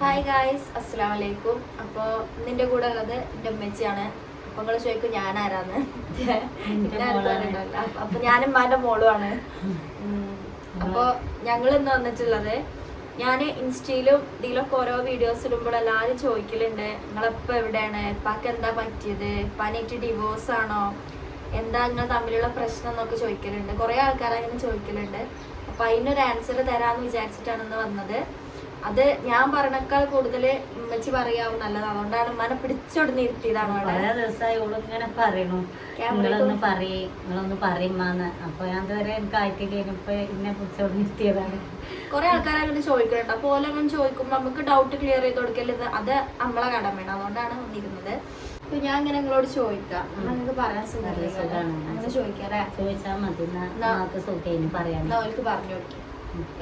Hi guys അസ്സലാം വലൈക്കും അപ്പോൾ നിന്റെ കൂടെ ഉള്ളത് എന്റെ ഉമ്മച്ചിയാണ്. അപ്പൊ നിങ്ങൾ ചോദിക്കും ഞാൻ ആരാന്ന്. അപ്പൊ ഞാൻ ഉമ്മാന്റെ മോളുമാണ്. അപ്പോൾ അപ്പൊ ഞങ്ങൾ ഇന്ന് വന്നിട്ടുള്ളത് ഞാൻ ഇൻസ്റ്റയിലും ഇതിലൊക്കെ ഓരോ വീഡിയോസ് ഇടുമ്പോൾ എല്ലാവരും ചോദിക്കലുണ്ട്. നിങ്ങളെപ്പോ എവിടെയാണ്? ഇപ്പാക്ക് എന്താ പറ്റിയത്? ഇപ്പാനായിട്ട് ഡിവോഴ്സ് ആണോ? എന്താ നിങ്ങൾ തമ്മിലുള്ള പ്രശ്നം എന്നൊക്കെ ചോദിക്കലുണ്ട്. കുറെ ആൾക്കാർ അങ്ങനെ ചോദിക്കലുണ്ട്. അപ്പൊ അതിനൊരു ആൻസർ തരാന്ന് വിചാരിച്ചിട്ടാണ് ഇന്ന് വന്നത്. അത് ഞാൻ പറഞ്ഞേക്കാൾ കൂടുതൽ ഉമ്മച്ചി പറയാവും നല്ലത്. അതുകൊണ്ടാണ് ഉമ്മാനെ പിടിച്ചോടുന്ന് ഇരുത്തിയതാണ് വളരെ ദിവസമായി ഇങ്ങനെ പറയണു. നിങ്ങളൊന്ന് പറയേ നിങ്ങളൊന്ന് പറയുമ്മാന്ന് അപ്പൊ ഞാൻ ഇതുവരെ എനിക്ക് ആയിട്ടില്ല ഇന്നെ എന്നെ കുറിച്ചോട് നിർത്തിയതാണ് കുറെ ആൾക്കാർ അങ്ങനെ ചോദിക്കുന്നുണ്ട് അപ്പൊ ഓല അങ്ങനെ ചോദിക്കുമ്പോ നമുക്ക് ഡൗട്ട് ക്ലിയർ ചെയ്ത് കൊടുക്കരുത് അത് നമ്മളെ കടമയാണ്. അതുകൊണ്ടാണ് വന്നിരുന്നത്. അപ്പൊ ഞാൻ ഇങ്ങനെ നിങ്ങളോട് ചോദിക്കാം. നിങ്ങൾക്ക് പറയാൻ സുഖം ചോദിക്കാറേ. അങ്ങനെ ചോദിക്കാം ചോദിച്ചാൽ മതി. അവർക്ക് പറഞ്ഞു കൊടുക്കും.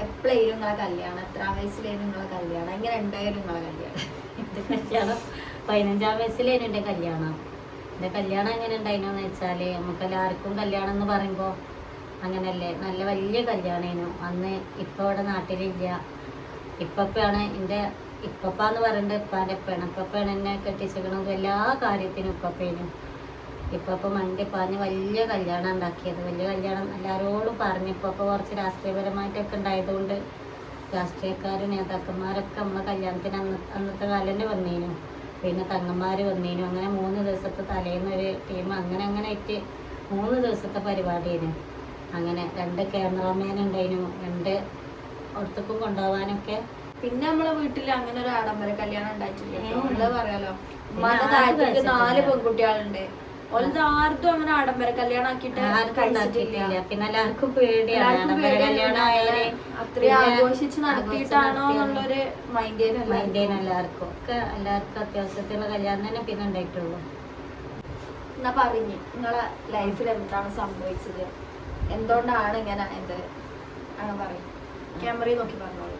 എപ്പോഴേലും നിങ്ങളെ കല്യാണം എത്ര വയസ്സിലായിരുന്നു നിങ്ങളെ കല്യാണം എങ്ങനെ ഉണ്ടായിരുന്നു നിങ്ങളെ കല്യാണം. പതിനഞ്ചാം വയസ്സിലായിരുന്നു എന്റെ കല്യാണം. എന്റെ കല്യാണം എങ്ങനെ ഉണ്ടായിരുന്നു വെച്ചാൽ നമുക്ക് എല്ലാവർക്കും കല്യാണം എന്ന് പറയുമ്പോ അങ്ങനല്ലേ നല്ല വലിയ കല്യാണമായിരുന്നു അന്ന് ഇപ്പൊ ഇവിടെ നാട്ടിലില്ല. ഇപ്പപ്പാണ് എന്റെ ഇപ്പപ്പാന്ന് പറയേണ്ടത് ഇപ്പാന്റെ ഇപ്പാണ് ഇപ്പപ്പാണ് എന്നെ കെട്ടിച്ചേക്കണത് എല്ലാ കാര്യത്തിനും ഇപ്പപ്പേനും. ഇപ്പപ്പ മണ്ടി പറഞ്ഞ് വലിയ കല്യാണം ഉണ്ടാക്കിയത്. വലിയ കല്യാണം എല്ലാവരോടും പറഞ്ഞു ഇപ്പപ്പ കുറച്ച് രാഷ്ട്രീയപരമായിട്ടൊക്കെ ഉണ്ടായതുകൊണ്ട് രാഷ്ട്രീയക്കാരും നേതാക്കന്മാരൊക്കെ നമ്മളെ കല്യാണത്തിന് അന്ന് അന്നത്തെ കാലം വന്നേനു. പിന്നെ തങ്ങന്മാര് വന്നേനു. അങ്ങനെ മൂന്ന് ദിവസത്തെ തലേന്ന് ഒരു ടീം അങ്ങനെ അങ്ങനെ ആയിട്ട് മൂന്ന് ദിവസത്തെ പരിപാടിയായിരുന്നു അങ്ങനെ രണ്ട് ക്യാമറാമാൻ ഉണ്ടായിരുന്നു രണ്ട് ഒടത്തേക്കും കൊണ്ടുപോകാനൊക്കെ. പിന്നെ നമ്മളെ വീട്ടിൽ അങ്ങനെ ഒരു ആഡംബര കല്യാണം ഉണ്ടായിട്ടില്ല. പറയാലോ. നാല് പെൺകുട്ടികളുണ്ട്. അങ്ങനെ ആഡംബര കല്യാണം ആക്കിയിട്ട് കഴിച്ചിട്ടില്ല പിന്നെ എല്ലാവർക്കും പേടിയാണ്. കല്യാണം അത്രയും ആഘോഷിച്ച് നടത്തിയിട്ടാണോ എന്നുള്ളൊരു എല്ലാവർക്കും. ഒക്കെ എല്ലാവർക്കും അത്യാവശ്യത്തിലുള്ള കല്യാണം തന്നെ പിന്നെ ഉണ്ടായിട്ടുള്ളൂ. എന്നാ പറഞ്ഞു. നിങ്ങളെ ലൈഫിൽ എന്താണ് സംഭവിച്ചത്? എന്തുകൊണ്ടാണ് ഇങ്ങനെ എന്ത് പറയും. ക്യാമറയിൽ നോക്കി പറഞ്ഞോളൂ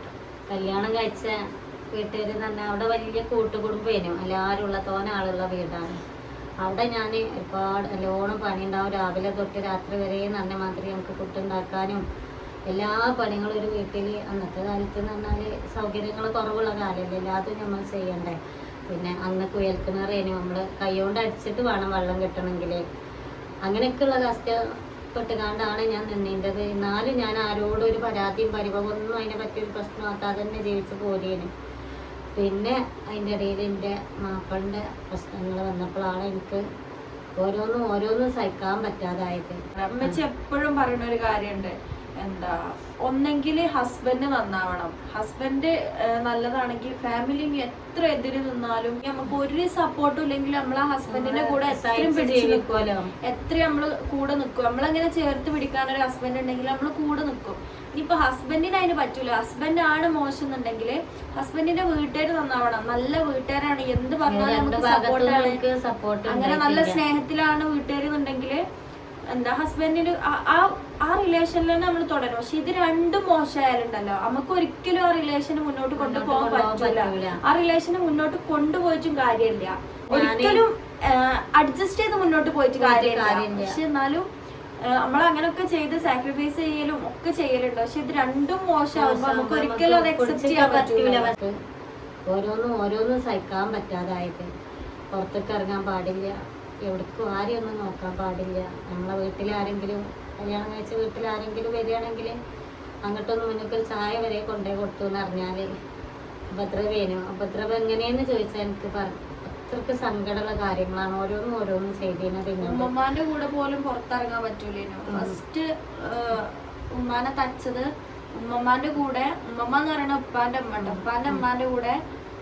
കല്യാണം കഴിച്ച വീട്ടുകാർ തന്നെ അവിടെ വലിയ കൂട്ടുകുടുംബേനു എല്ലാവരും ഉള്ള തോന ആളുള്ള വീടാണ്. അവിടെ ഞാൻ ഒരുപാട് നല്ലോണം പണിയുണ്ടാവും. രാവിലെ തൊട്ട് രാത്രി വരെ നല്ല മാതിരി നമുക്ക് ഫുഡുണ്ടാക്കാനും എല്ലാ പണികളും ഒരു വീട്ടിൽ അന്നത്തെ കാലത്ത് എന്ന് പറഞ്ഞാൽ സൗകര്യങ്ങൾ കുറവുള്ള കാലമല്ലേ എല്ലാതും നമ്മൾ ചെയ്യണ്ടേ. പിന്നെ അന്ന് കുയൽക്കിണറേനു നമ്മൾ കൈകൊണ്ട് അടിച്ചിട്ട് വേണം വെള്ളം കിട്ടണമെങ്കിൽ അങ്ങനെയൊക്കെയുള്ള കഷ്ടപ്പെട്ടുകാണ്ടാണ് ഞാൻ നിന്നേണ്ടത് എന്നാലും ഞാൻ ആരോടും ഒരു പരാതിയും പരിഭവമൊന്നും അതിനെ പറ്റിയൊരു പ്രശ്നമാക്കാതെ തന്നെ ജീവിച്ച് പോരേനു. പിന്നെ അതിന്റെ ഇടയിൽ എന്റെ മാപ്പിളിന്റെ പ്രശ്നങ്ങൾ വന്നപ്പോഴാണ് എനിക്ക് ഓരോന്നും ഓരോന്നും സഹിക്കാൻ പറ്റാതായത്. അമ്മച്ചി എപ്പോഴും പറയുന്ന ഒരു കാര്യമുണ്ട്. എന്താ ഒന്നെങ്കിൽ ഹസ്ബൻഡ് നന്നാവണം. ഹസ്ബൻഡ് നല്ലതാണെങ്കിൽ ഫാമിലി എത്ര എതിര് നിന്നാലും നമുക്ക് ഒരു സപ്പോർട്ടും ഇല്ലെങ്കിൽ നമ്മൾ ആ ഹസ്ബൻഡിന്റെ കൂടെ എത്രയും പിടിച്ചു നിൽക്കുമല്ലോ എത്ര നമ്മൾ കൂടെ നിൽക്കും നമ്മളങ്ങനെ ചേർത്ത് പിടിക്കാൻ ഒരു ഹസ്ബൻഡ് ഉണ്ടെങ്കിൽ നമ്മൾ കൂടെ നിൽക്കും ഇനിയിപ്പോ ഹസ്ബൻഡിന് അതിന് പറ്റൂല. ഹസ്ബൻഡ് ആണ് മോശം എന്നുണ്ടെങ്കിൽ ഹസ്ബൻഡിന്റെ വീട്ടുകാർ നന്നാവണം. നല്ല വീട്ടുകാരാണ്. എന്ത് പറഞ്ഞാലും നമുക്ക് സപ്പോർട്ടാണ് സപ്പോർട്ട് അങ്ങനെ നല്ല സ്നേഹത്തിലാണ് വീട്ടുകാർ എന്നുണ്ടെങ്കിൽ എന്താ ഹസ്ബൻഡിന് ആ ആ റിലേഷനിൽ തന്നെ നമ്മൾ തുടരും പക്ഷെ ഇത് രണ്ടും മോശമായാലുണ്ടല്ലോ. നമുക്ക് ഒരിക്കലും ആ റിലേഷന് മുന്നോട്ട് കൊണ്ടുപോകാൻ കൊണ്ടുപോകാൻ പറ്റൂല. പറ്റൂല. ആ റിലേഷൻ മുന്നോട്ട് കൊണ്ടുപോയിട്ടും കാര്യമില്ല. ഒരിക്കലും അഡ്ജസ്റ്റ് ചെയ്ത് മുന്നോട്ട് പോയിട്ട് കാര്യമില്ല. പക്ഷെ എന്നാലും നമ്മൾ അങ്ങനെയൊക്കെ ചെയ്ത് സാക്രിഫൈസ് ചെയ്യലും ഒക്കെ ചെയ്യലുണ്ട്. പക്ഷെ ഇത് രണ്ടും മോശമാകുമ്പോ നമുക്ക് ഒരിക്കലും അത് അക്സെപ്റ്റ് ചെയ്യാൻ പറ്റൂല ഓരോന്നും ഓരോന്നും സഹിക്കാൻ പറ്റാതായത് പുറത്തേക്ക് ഇറങ്ങാൻ പാടില്ല. എവിടേക്കും ആരെയും ഒന്നും നോക്കാൻ പാടില്ല. നമ്മളെ വീട്ടിൽ ആരെങ്കിലും കല്യാണം കഴിച്ച വീട്ടിൽ ആരെങ്കിലും വരികയാണെങ്കിൽ അങ്ങോട്ടൊന്നും മുന്നൊക്കെ ചായ വരെ കൊണ്ടേ കൊടുത്തു എന്ന് അറിഞ്ഞാൽ ഉപദ്രവേനു ഉപദ്രവം എങ്ങനെയെന്ന് ചോദിച്ചാൽ എനിക്ക് പറഞ്ഞു അത്രയ്ക്ക് സങ്കടമുള്ള കാര്യങ്ങളാണ് ഓരോന്നും ഓരോന്നും ചെയ്തിരുന്നത് ഉമ്മമാന്റെ കൂടെ പോലും പുറത്തിറങ്ങാൻ പറ്റൂലേനു? ഉം. ഫസ്റ്റ് ഉമ്മാനെ തച്ചത് ഉമ്മമാന്റെ കൂടെ ഉമ്മമ്മ എന്ന് പറയുന്ന ഉപ്പാന്റെ അമ്മ ഉപ്പാന്റെ അമ്മാന്റെ കൂടെ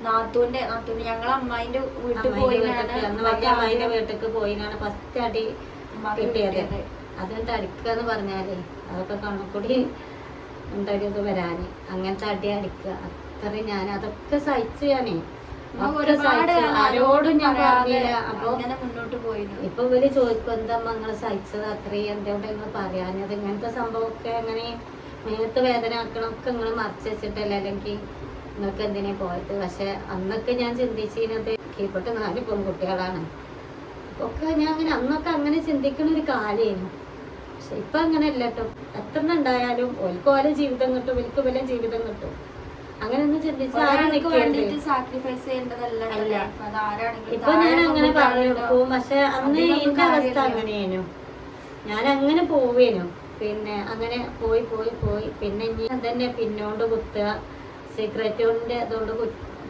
നാത്തൂന്റെ നാത്തൂന്റെ ഞങ്ങളെ അമ്മായിന്റെ വീട്ടിൽ പോയി പോയിനാണ്. വീട്ടിക്ക് പോയിനാണ് ഫസ്റ്റ് അടി കിട്ടിയത്. അതുകൊണ്ട് അടിക്കുക എന്ന് പറഞ്ഞാലേ അതൊക്കെ കണക്കൂടി ഉണ്ടൊരു ഇത് വരാന്. അങ്ങനത്തെ അടി അടിക്കുക. അത്രയും ഞാൻ അതൊക്കെ സഹിച്ചു ഞാനേ. ഒരുപാട്. ആരോടും ഞാൻ പറഞ്ഞില്ല അപ്പൊ മുന്നോട്ട് പോയിരുന്നു ഇപ്പൊ ഇവർ ചോദിക്കും എന്താ നിങ്ങൾ സഹിച്ചത് അത്രയും? എന്തുകൊണ്ട് നിങ്ങൾ പറയാഞ്ഞത്? ഇങ്ങനത്തെ സംഭവമൊക്കെ അങ്ങനെ മേത്ത് വേദന ആക്കണമൊക്കെ നിങ്ങൾ മറച്ചു വെച്ചിട്ടല്ല? അല്ലെങ്കിൽ നിങ്ങൾക്ക് എന്തിനാ പോയത്? പക്ഷെ അന്നൊക്കെ ഞാൻ ചിന്തിച്ചിരുന്നത് കീഴ്പ്പെട്ട് നാല് പെൺകുട്ടികളാണ്. ഒക്കെ ഞാൻ അങ്ങനെ അന്നൊക്കെ അങ്ങനെ ചിന്തിക്കുന്ന ഒരു കാലമായിരുന്നു പക്ഷെ ഇപ്പൊ അങ്ങനെ അല്ല കേട്ടോ. എത്ര ഉണ്ടായാലും ഓൽക്ക് ഓരോ ജീവിതം കിട്ടും ഇവർക്ക് വല്ല ജീവിതം കിട്ടും. അങ്ങനെ ചിന്തിച്ച് ആരും സാക്രിഫൈസ് ചെയ്യേണ്ടതല്ല ഇപ്പൊ ഞാൻ അങ്ങനെ പറഞ്ഞു? പക്ഷെ അന്ന് എന്റെ അവസ്ഥ അങ്ങനെയായിരുന്നു ഞാൻ അങ്ങനെ പോവേനു. പിന്നെ അങ്ങനെ പോയി പോയി പോയി. പിന്നെ ഇനി തന്നെ പിന്നോണ്ട് കുത്തുക. സിഗരറ്റോണ്ട് അതുകൊണ്ട്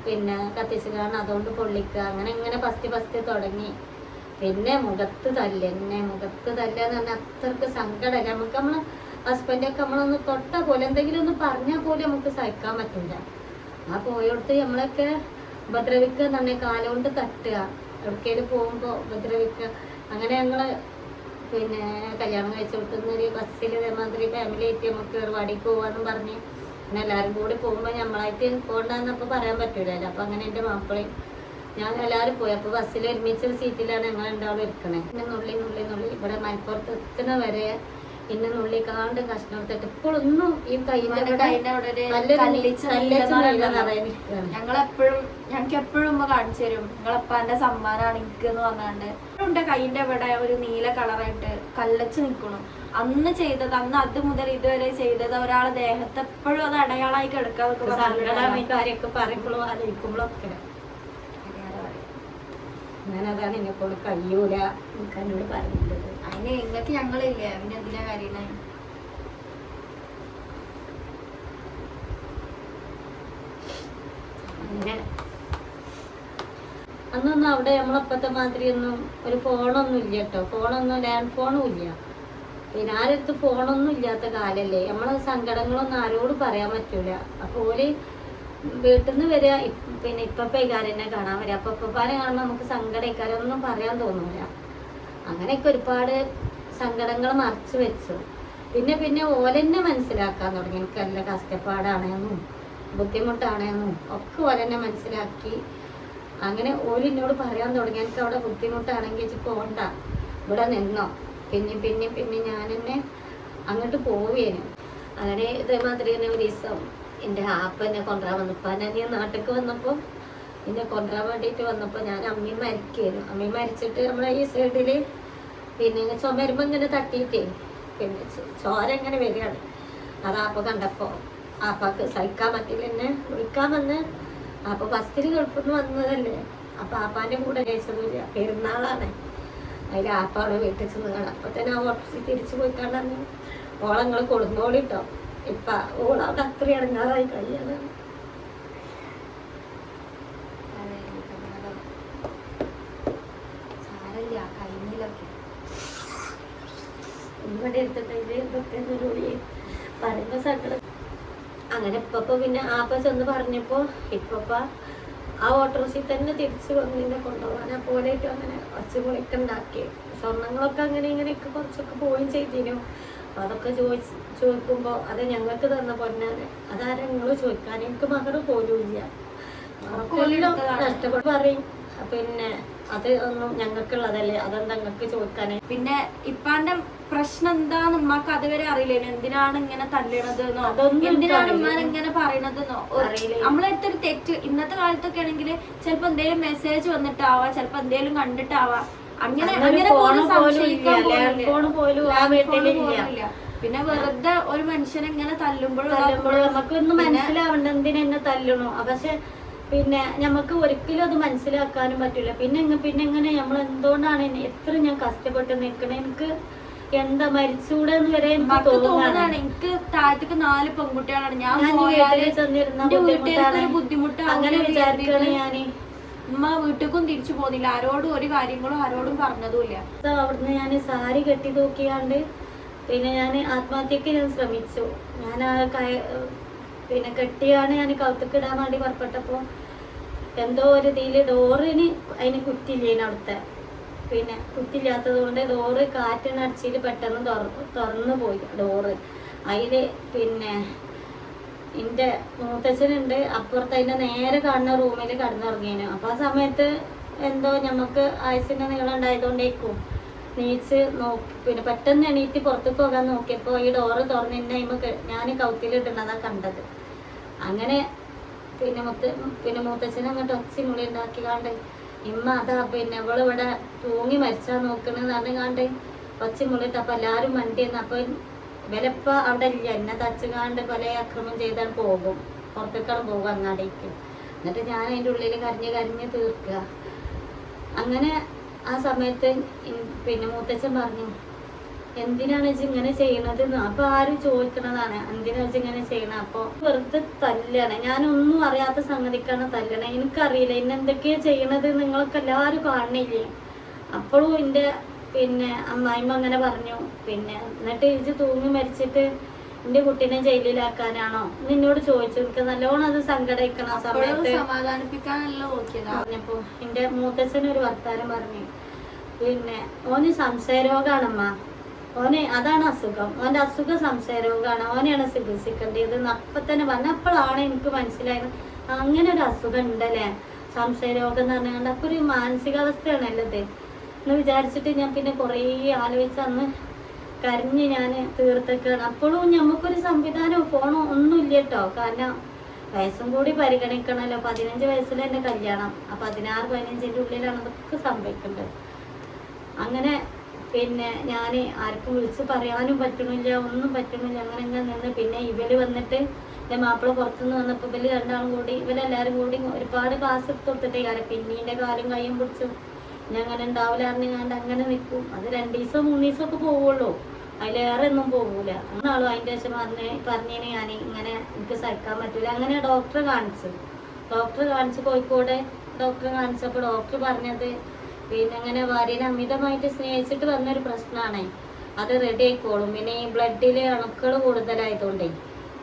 പിന്നെ കത്തിച്ച് കാണാൻ അതുകൊണ്ട് പൊള്ളിക്കുക. അങ്ങനെ ഇങ്ങനെ ഫസ്റ്റ് ഫസ്റ്റ് തുടങ്ങി. പിന്നെ മുഖത്ത് തല്ലെന്നെ മുഖത്ത് തല്ലാന്ന് പറഞ്ഞാൽ അത്രയ്ക്ക് സങ്കടമല്ല നമുക്ക് നമ്മളെ ഹസ്ബൻഡൊക്കെ നമ്മളൊന്ന് തൊട്ട പോലെ എന്തെങ്കിലും ഒന്ന് പറഞ്ഞാൽ പോലും നമുക്ക് സഹിക്കാൻ പറ്റില്ല. ആ പോയോടത്ത് നമ്മളൊക്കെ ഉപദ്രവിക്കുക തന്നെ കാലുകൊണ്ട് തട്ടുക. എവിടേക്കേലും പോകുമ്പോൾ ഉപദ്രവിക്കുക അങ്ങനെ ഞങ്ങൾ പിന്നെ കല്യാണം കഴിച്ചു കൊടുത്തുന്ന ഒരു ബസ്സിൽ മന്ത്രി ഫാമിലി ആയിട്ട് നമുക്ക് ഒരുപാടേക്ക് പോവാന്നും പറഞ്ഞ് പിന്നെ എല്ലാവരും കൂടി പോകുമ്പോൾ നമ്മളായിട്ട് പോകണ്ടെന്നപ്പോൾ പറയാൻ പറ്റൂലല്ലോ. അപ്പോൾ അങ്ങനെ എന്റെ മാപ്പിളയും ഞാൻ എല്ലാവരും പോയി. അപ്പോൾ ബസ്സിൽ ഒരുമിച്ച് ഒരു സീറ്റിലാണ് ഞങ്ങൾ രണ്ടാളും ഇരിക്കണേ പിന്നെ നുള്ളി നുള്ളി നുള്ളി. ഇവിടെ മലപ്പുറത്ത് എത്തുന്ന വരെ ഇന്ന് നുള്ളി കാണ്ട് കഷ്ണം എടുത്തിട്ട് ഇപ്പോഴൊന്നും ഈ കയ്യിന്റെ ഉമ്മാന്റെ ഇവിടെ കയ്യിന്റെ അവിടെ ഒരു നല്ലൊരു കല്ലിച്ച കല്ലിച്ച നീല നീല നിറം നിറയെ നിൽക്കുകയാണ്. ഞങ്ങളെപ്പോഴും ഞങ്ങൾക്ക് എപ്പോഴും ഉമ്മ കാണിച്ചു തരും. നിങ്ങളപ്പാന്റെ സമ്മാനാണ് എനിക്ക് എന്ന് പറഞ്ഞാണ്ട്. എപ്പോഴും കൈയിന്റെ ഇവിടെ ഒരു നീല കളറായിട്ട് കല്ലച്ച് നിൽക്കണം. അന്ന് ചെയ്തത് അന്ന് അത് മുതൽ ഇതുവരെ ചെയ്തത് ഒരാളെ ദേഹത്ത് എപ്പോഴും അത് അടയാളായി കിടക്കാതൊക്കെ സങ്കടം ഞാൻ അതാണ് എന്നെ കൊണ്ട് കഴിയൂല എന്നോട് പറയുന്നത് അതിന് നിങ്ങൾക്ക് ഞങ്ങളില്ലേ? പിന്നെ എന്തിനാ കാര്യണേ? അങ്ങനെ. അന്നൊന്നും അവിടെ നമ്മളപ്പത്തെ മാതിരി ഒന്നും ഒരു ഫോണൊന്നും ഇല്ല കേട്ടോ ഫോണൊന്നും ലാൻഡ് ഫോണും ഇല്ല. പിന്നെ ആരടുത്ത് ഫോണൊന്നും ഇല്ലാത്ത കാലല്ലേ. നമ്മളെ സങ്കടങ്ങളൊന്നും ആരോട് പറയാൻ പറ്റൂല. അപ്പോൾ ഓൽ വീട്ടിൽ നിന്ന് വരിക പിന്നെ പിന്നെ ഇപ്പപ്പേക്കാരെന്നെ കാണാൻ വരിക. അപ്പൊ ഇപ്പപ്പാരെ കാണുമ്പോൾ നമുക്ക് സങ്കടം ഒന്നും പറയാൻ തോന്നൂല. അങ്ങനെയൊക്കെ ഒരുപാട് സങ്കടങ്ങൾ മറച്ചു വെച്ചു. പിന്നെ പിന്നെ ഓലെന്നെ മനസ്സിലാക്കാൻ തുടങ്ങി. എനിക്ക് നല്ല കഷ്ടപ്പാടാണെന്നും ബുദ്ധിമുട്ടാണെന്നും ഒക്കെ ഓലെന്നെ മനസ്സിലാക്കി. അങ്ങനെ ഓലിനോട് പറയാൻ തുടങ്ങി. എനിക്ക് അവിടെ ബുദ്ധിമുട്ടാണെങ്കിൽ പോണ്ട. ഇവിടെ നിന്നോ. പിന്നെ പിന്നെ പിന്നെ ഞാൻ എന്നെ അങ്ങോട്ട് പോവുകയാണ് അങ്ങനെ ഇതേമാതിരി തന്നെ ഒരു ദിവസം എന്റെ ആപ്പ എന്നെ കൊണ്ടുവരാൻ വന്നപ്പോൾ ഈ നാട്ടിലേക്ക് വന്നപ്പോൾ എന്നെ കൊണ്ടുവരാൻ വേണ്ടിയിട്ട് വന്നപ്പോൾ ഞാൻ അമ്മി മരിക്കായിരുന്നു. അമ്മി മരിച്ചിട്ട് നമ്മളെ ഈ സൈഡിൽ പിന്നെ ചുമരുമ്പോൾ ഇങ്ങനെ തട്ടിയിട്ടേ പിന്നെ ചോര ഇങ്ങനെ വരികയാണ്. അത് ആപ്പ കണ്ടപ്പോൾ ആപ്പാക്ക് സഹിക്കാൻ പറ്റില്ല എന്നെ വിളിക്കാൻ വന്ന്. അപ്പൊ ഫസ്റ്റിൽ ഗൾഫിൽ വന്നതല്ലേ. അപ്പൊ ആപ്പാന്റെ കൂടെ കഴിച്ചതില്ല പെരുന്നാളാണ്. അതിൽ ആപ്പ അവിടെ വീട്ടിൽ ചെന്ന് കാണാം. അപ്പൊ തന്നെ ആ ഓട്ടോസിൽ തിരിച്ചു പോയി കാണാൻ ഓളങ്ങൾ ഇപ്പൊ ഓളവിടെ അത്ര ഇടങ്ങാറായി കഴിയാണ്. ഇവിടെ എടുത്തിട്ട് ഇത് ഇതൊക്കെ ഒരു പറയുമ്പോ സങ്കടം. അങ്ങനെ ഇപ്പൊ പിന്നെ ആപ്പ ചെന്ന് പറഞ്ഞപ്പോ ഇപ്പപ്പ ആ ഓട്ടോറിക്ഷയിൽ തന്നെ തിരിച്ചു വന്നിന്നെ കൊണ്ടുപോകാൻ പോലെ പോലെയിട്ട് അങ്ങനെ ഒച്ചപൊളിയൊക്കെ ഉണ്ടാക്കി. സ്വർണങ്ങളൊക്കെ അങ്ങനെ ഇങ്ങനെയൊക്കെ കുറച്ചൊക്കെ പോയി ചെയ്തിനു അപ്പൊ അതൊക്കെ ചോദിച്ച് ചോദിക്കുമ്പോ അത് ഞങ്ങൾക്ക് തന്ന പൊന്നാണ് അതാരാ നിങ്ങൾ ചോദിക്കാൻ? എനിക്ക് മകർ പോലും ഇല്ല. നഷ്ടപ്പെട്ട് പറയും. പിന്നെ അത് ഒന്നും ഞങ്ങൾക്കുള്ളതല്ലേ? അതെന്താ ഞങ്ങൾക്ക് ചോദിക്കാനേ? പിന്നെ ഇപ്പാന്റെ പ്രശ്നം എന്താന്ന് ഉമ്മാക്ക് അതുവരെ അറിയില്ലേനു? എന്തിനാണ് ഇങ്ങനെ തല്ലണത് എന്നോ? അതൊന്നും എന്തിനാണ് ഉമ്മ ഇങ്ങനെ പറയണതെന്നോ അറിയില്ല. നമ്മളെടുത്തൊരു തെറ്റ്. ഇന്നത്തെ കാലത്തൊക്കെ ആണെങ്കിൽ ചിലപ്പോ എന്തെങ്കിലും മെസ്സേജ് വന്നിട്ടാവാ. ചിലപ്പോ എന്തെങ്കിലും കണ്ടിട്ടാവാ. അങ്ങനെ അങ്ങനെ പോലും സംശയിക്കാൻ. പിന്നെ വെറുതെ ഒരു മനുഷ്യനെ ഇങ്ങനെ തല്ലുമ്പോഴും നമുക്കൊന്നും മനസ്സിലാവേണ്ട എന്തിനാ എന്നെ തല്ലണു? പക്ഷെ പിന്നെ നമുക്ക് ഒരിക്കലും അത് മനസ്സിലാക്കാനും പറ്റില്ല. പിന്നെ പിന്നെ എങ്ങനെ നമ്മൾ എന്തുകൊണ്ടാണ് എത്ര ഞാൻ കഷ്ടപ്പെട്ട് നിൽക്കണേ എനിക്ക് എന്താ മരിച്ചൂടെ എന്ന് വരെ എനിക്ക് തോന്നാണ് തോന്നാണ്. എനിക്ക് താഴത്തേക്ക് നാല് പെൺകുട്ടികളാണ്. ഞാൻ വീട്ടിൽ ചെന്നിരുന്ന ബുദ്ധിമുട്ടാണ്. അങ്ങനെ വിചാരിക്കണേ ഞാൻ ഞാൻ. ഉമ്മ വീട്ടിലേക്കും തിരിച്ചു പോന്നില്ല. ആരോടും ഒരു കാര്യങ്ങളും ആരോടും പറഞ്ഞതുമില്ല. അവിടുന്ന് ഞാൻ സാരി കെട്ടി നോക്കിയാണ്ട് പിന്നെ ഞാൻ ആത്മഹത്യക്ക് ഞാൻ ശ്രമിച്ചു. ഞാൻ പിന്നെ കെട്ടിയാണ് ഞാൻ കൗത്തുക്കിടാൻ വേണ്ടി പുറപ്പെട്ടപ്പോൾ എന്തോ ഒരു ഇതിൽ ഡോറിന് അതിന് കുറ്റില്ലേന് അവിടുത്തെ. പിന്നെ കുറ്റില്ലാത്തത് കൊണ്ട് ഡോറ് കാറ്റിനടിച്ചിൽ പെട്ടെന്ന് തുറന്നു പോയി. ഡോറ്. അതിൽ പിന്നെ എന്റെ മൂത്തച്ഛനുണ്ട്. അപ്പുറത്ത് അതിന്റെ നേരെ കാണുന്ന റൂമിൽ കടന്നിറങ്ങിയനു. അപ്പോൾ ആ സമയത്ത് എന്തോ ഞമ്മക്ക് ആയുസിന്റെ നീളം ഉണ്ടായതുകൊണ്ടേക്കും നീച്ച് നോക്കി. പിന്നെ പെട്ടെന്ന് എണീറ്റ് പുറത്തേക്ക് പോകാൻ നോക്കിയപ്പോൾ ഈ ഡോറ് തുറന്ന് അതിമ ഞാൻ കൗത്തിലിടുന്നതാ കണ്ടത്. അങ്ങനെ പിന്നെ മുത്ത പിന്നെ മൂത്തച്ഛനെ അങ്ങോട്ട് ഒച്ചി മുളി ഉണ്ടാക്കി കാണ്ട് ഇമ്മ അതാ പിന്നെ ഇവളിവിടെ തൂങ്ങി മരിച്ചാ നോക്കണെന്ന് പറഞ്ഞുകാണ്ട് ഒച്ചി മുളിട്ട് അപ്പൊ എല്ലാരും വണ്ടി വന്ന് അപ്പൊ ഇവലപ്പ അവിടെ ഇല്ല. എന്നെ തച്ചുകാണ്ട് പോലെ അക്രമം ചെയ്താൽ പോകും. പുറത്തേക്കാണ് പോകും അങ്ങാടേക്ക്. എന്നിട്ട് ഞാൻ അതിന്റെ ഉള്ളിൽ കരഞ്ഞ് കരഞ്ഞ് തീർക്കുക. അങ്ങനെ ആ സമയത്ത് പിന്നെ മൂത്തച്ഛൻ പറഞ്ഞു എന്തിനാണ് വെച്ച് ഇങ്ങനെ ചെയ്യണത് അപ്പൊ ആരും ചോദിക്കണതാണ് എന്തിനാ വെച്ച് ഇങ്ങനെ ചെയ്യണം? അപ്പൊ വെറുതെ തല്ലണം. ഞാനൊന്നും അറിയാത്ത സംഗതിക്കാണ് തല്ലണ. എനിക്കറിയില്ല ഇന്ന് എന്തൊക്കെയാ ചെയ്യണത് നിങ്ങളൊക്കെ എല്ലാവരും കാണണില്ലേ അപ്പോഴും എന്റെ പിന്നെ അമ്മായിമ്മ അങ്ങനെ പറഞ്ഞു. പിന്നെ എന്നിട്ട് ഇജ് തൂങ്ങി മരിച്ചിട്ട് എന്റെ കുട്ടീനെ ജയിലിലാക്കാനാണോ? നിന്നോട് ചോദിച്ചു. എനിക്ക് നല്ലോണം അത് സങ്കടയിക്കണം ആ അപ്പോഴും സമയത്ത്. സമാധാനിപ്പിക്കാനല്ലോ പറഞ്ഞപ്പോ എന്റെ മൂത്തച്ഛൻ ഒരു വർത്താനം പറഞ്ഞു. പിന്നെ ഓന് സംശയരോഗാണമ്മ. ഓന് അതാണ് അസുഖം. ഓന്റെ അസുഖം സംശയരോഗാണ്. ഓനെയാണ് ചികിത്സിക്കേണ്ടത് അപ്പൊ തന്നെ വന്നപ്പോഴാണ് എനിക്ക് മനസ്സിലായത് അങ്ങനെ ഒരു അസുഖം ഉണ്ടല്ലേ? സംശയരോഗം എന്ന് പറഞ്ഞാൽ അപ്പൊ ഒരു മാനസികാവസ്ഥയാണല്ലോ ഇത്. എന്ന് വിചാരിച്ചിട്ട് ഞാൻ പിന്നെ കുറേ ആലോചിച്ച് അന്ന് കരഞ്ഞ് ഞാൻ തീർത്തൊക്കെയാണ് അപ്പോഴും നമുക്കൊരു സംവിധാനമോ ഫോണോ ഒന്നുമില്ല കേട്ടോ കാരണം വയസ്സും കൂടി പരിഗണിക്കണമല്ലോ. പതിനഞ്ച് വയസ്സിൽ തന്നെ കല്യാണം. ആ പതിനാറ് പതിനഞ്ചിന്റെ ഉള്ളിലാണ് അതൊക്കെ സംഭവിക്കേണ്ടത്. അങ്ങനെ പിന്നെ ഞാൻ ആർക്കും വിളിച്ച് പറയാനും പറ്റണില്ല ഒന്നും പറ്റണില്ല. അങ്ങനെ ഇങ്ങനെ നിന്ന് പിന്നെ ഇവർ വന്നിട്ട് എന്റെ മാപ്പിള പുറത്തുനിന്ന് വന്നപ്പോൾ ഇവർ രണ്ടാളും കൂടി ഇവരെല്ലാവരും കൂടി ഒരുപാട് ക്ലാസ് എടുത്ത് കൊടുത്തിട്ടേ കാര്യം പിന്നീന്റെ കാലും കൈയും പിടിച്ചു അങ്ങനെ ഉണ്ടാവില്ല അറിഞ്ഞാണ്ട് അങ്ങനെ നിൽക്കും അത് രണ്ട് ദിവസം മൂന്ന് ദിവസം ഒക്കെ പോവുള്ളൂ. അതിലേറെ ഒന്നും പോകൂല എന്നാളും അതിന്റെ ശേഷം പറഞ്ഞ് പറഞ്ഞേനെ ഞാൻ ഇങ്ങനെ എനിക്ക് സഹിക്കാൻ പറ്റൂല. അങ്ങനെ ഡോക്ടറെ കാണിച്ചു. ഡോക്ടറെ കാണിച്ച് കോഴിക്കോട് ഡോക്ടറെ കാണിച്ചപ്പോൾ ഡോക്ടർ പറഞ്ഞത് പിന്നെ അങ്ങനെ ഭാര്യനെ അമിതമായിട്ട് സ്നേഹിച്ചിട്ട് വന്നൊരു പ്രശ്നമാണ് അത് റെഡി ആയിക്കോളും. പിന്നെ ഈ ബ്ലഡിൽ അണുക്കൾ കൂടുതലായതുകൊണ്ടേ.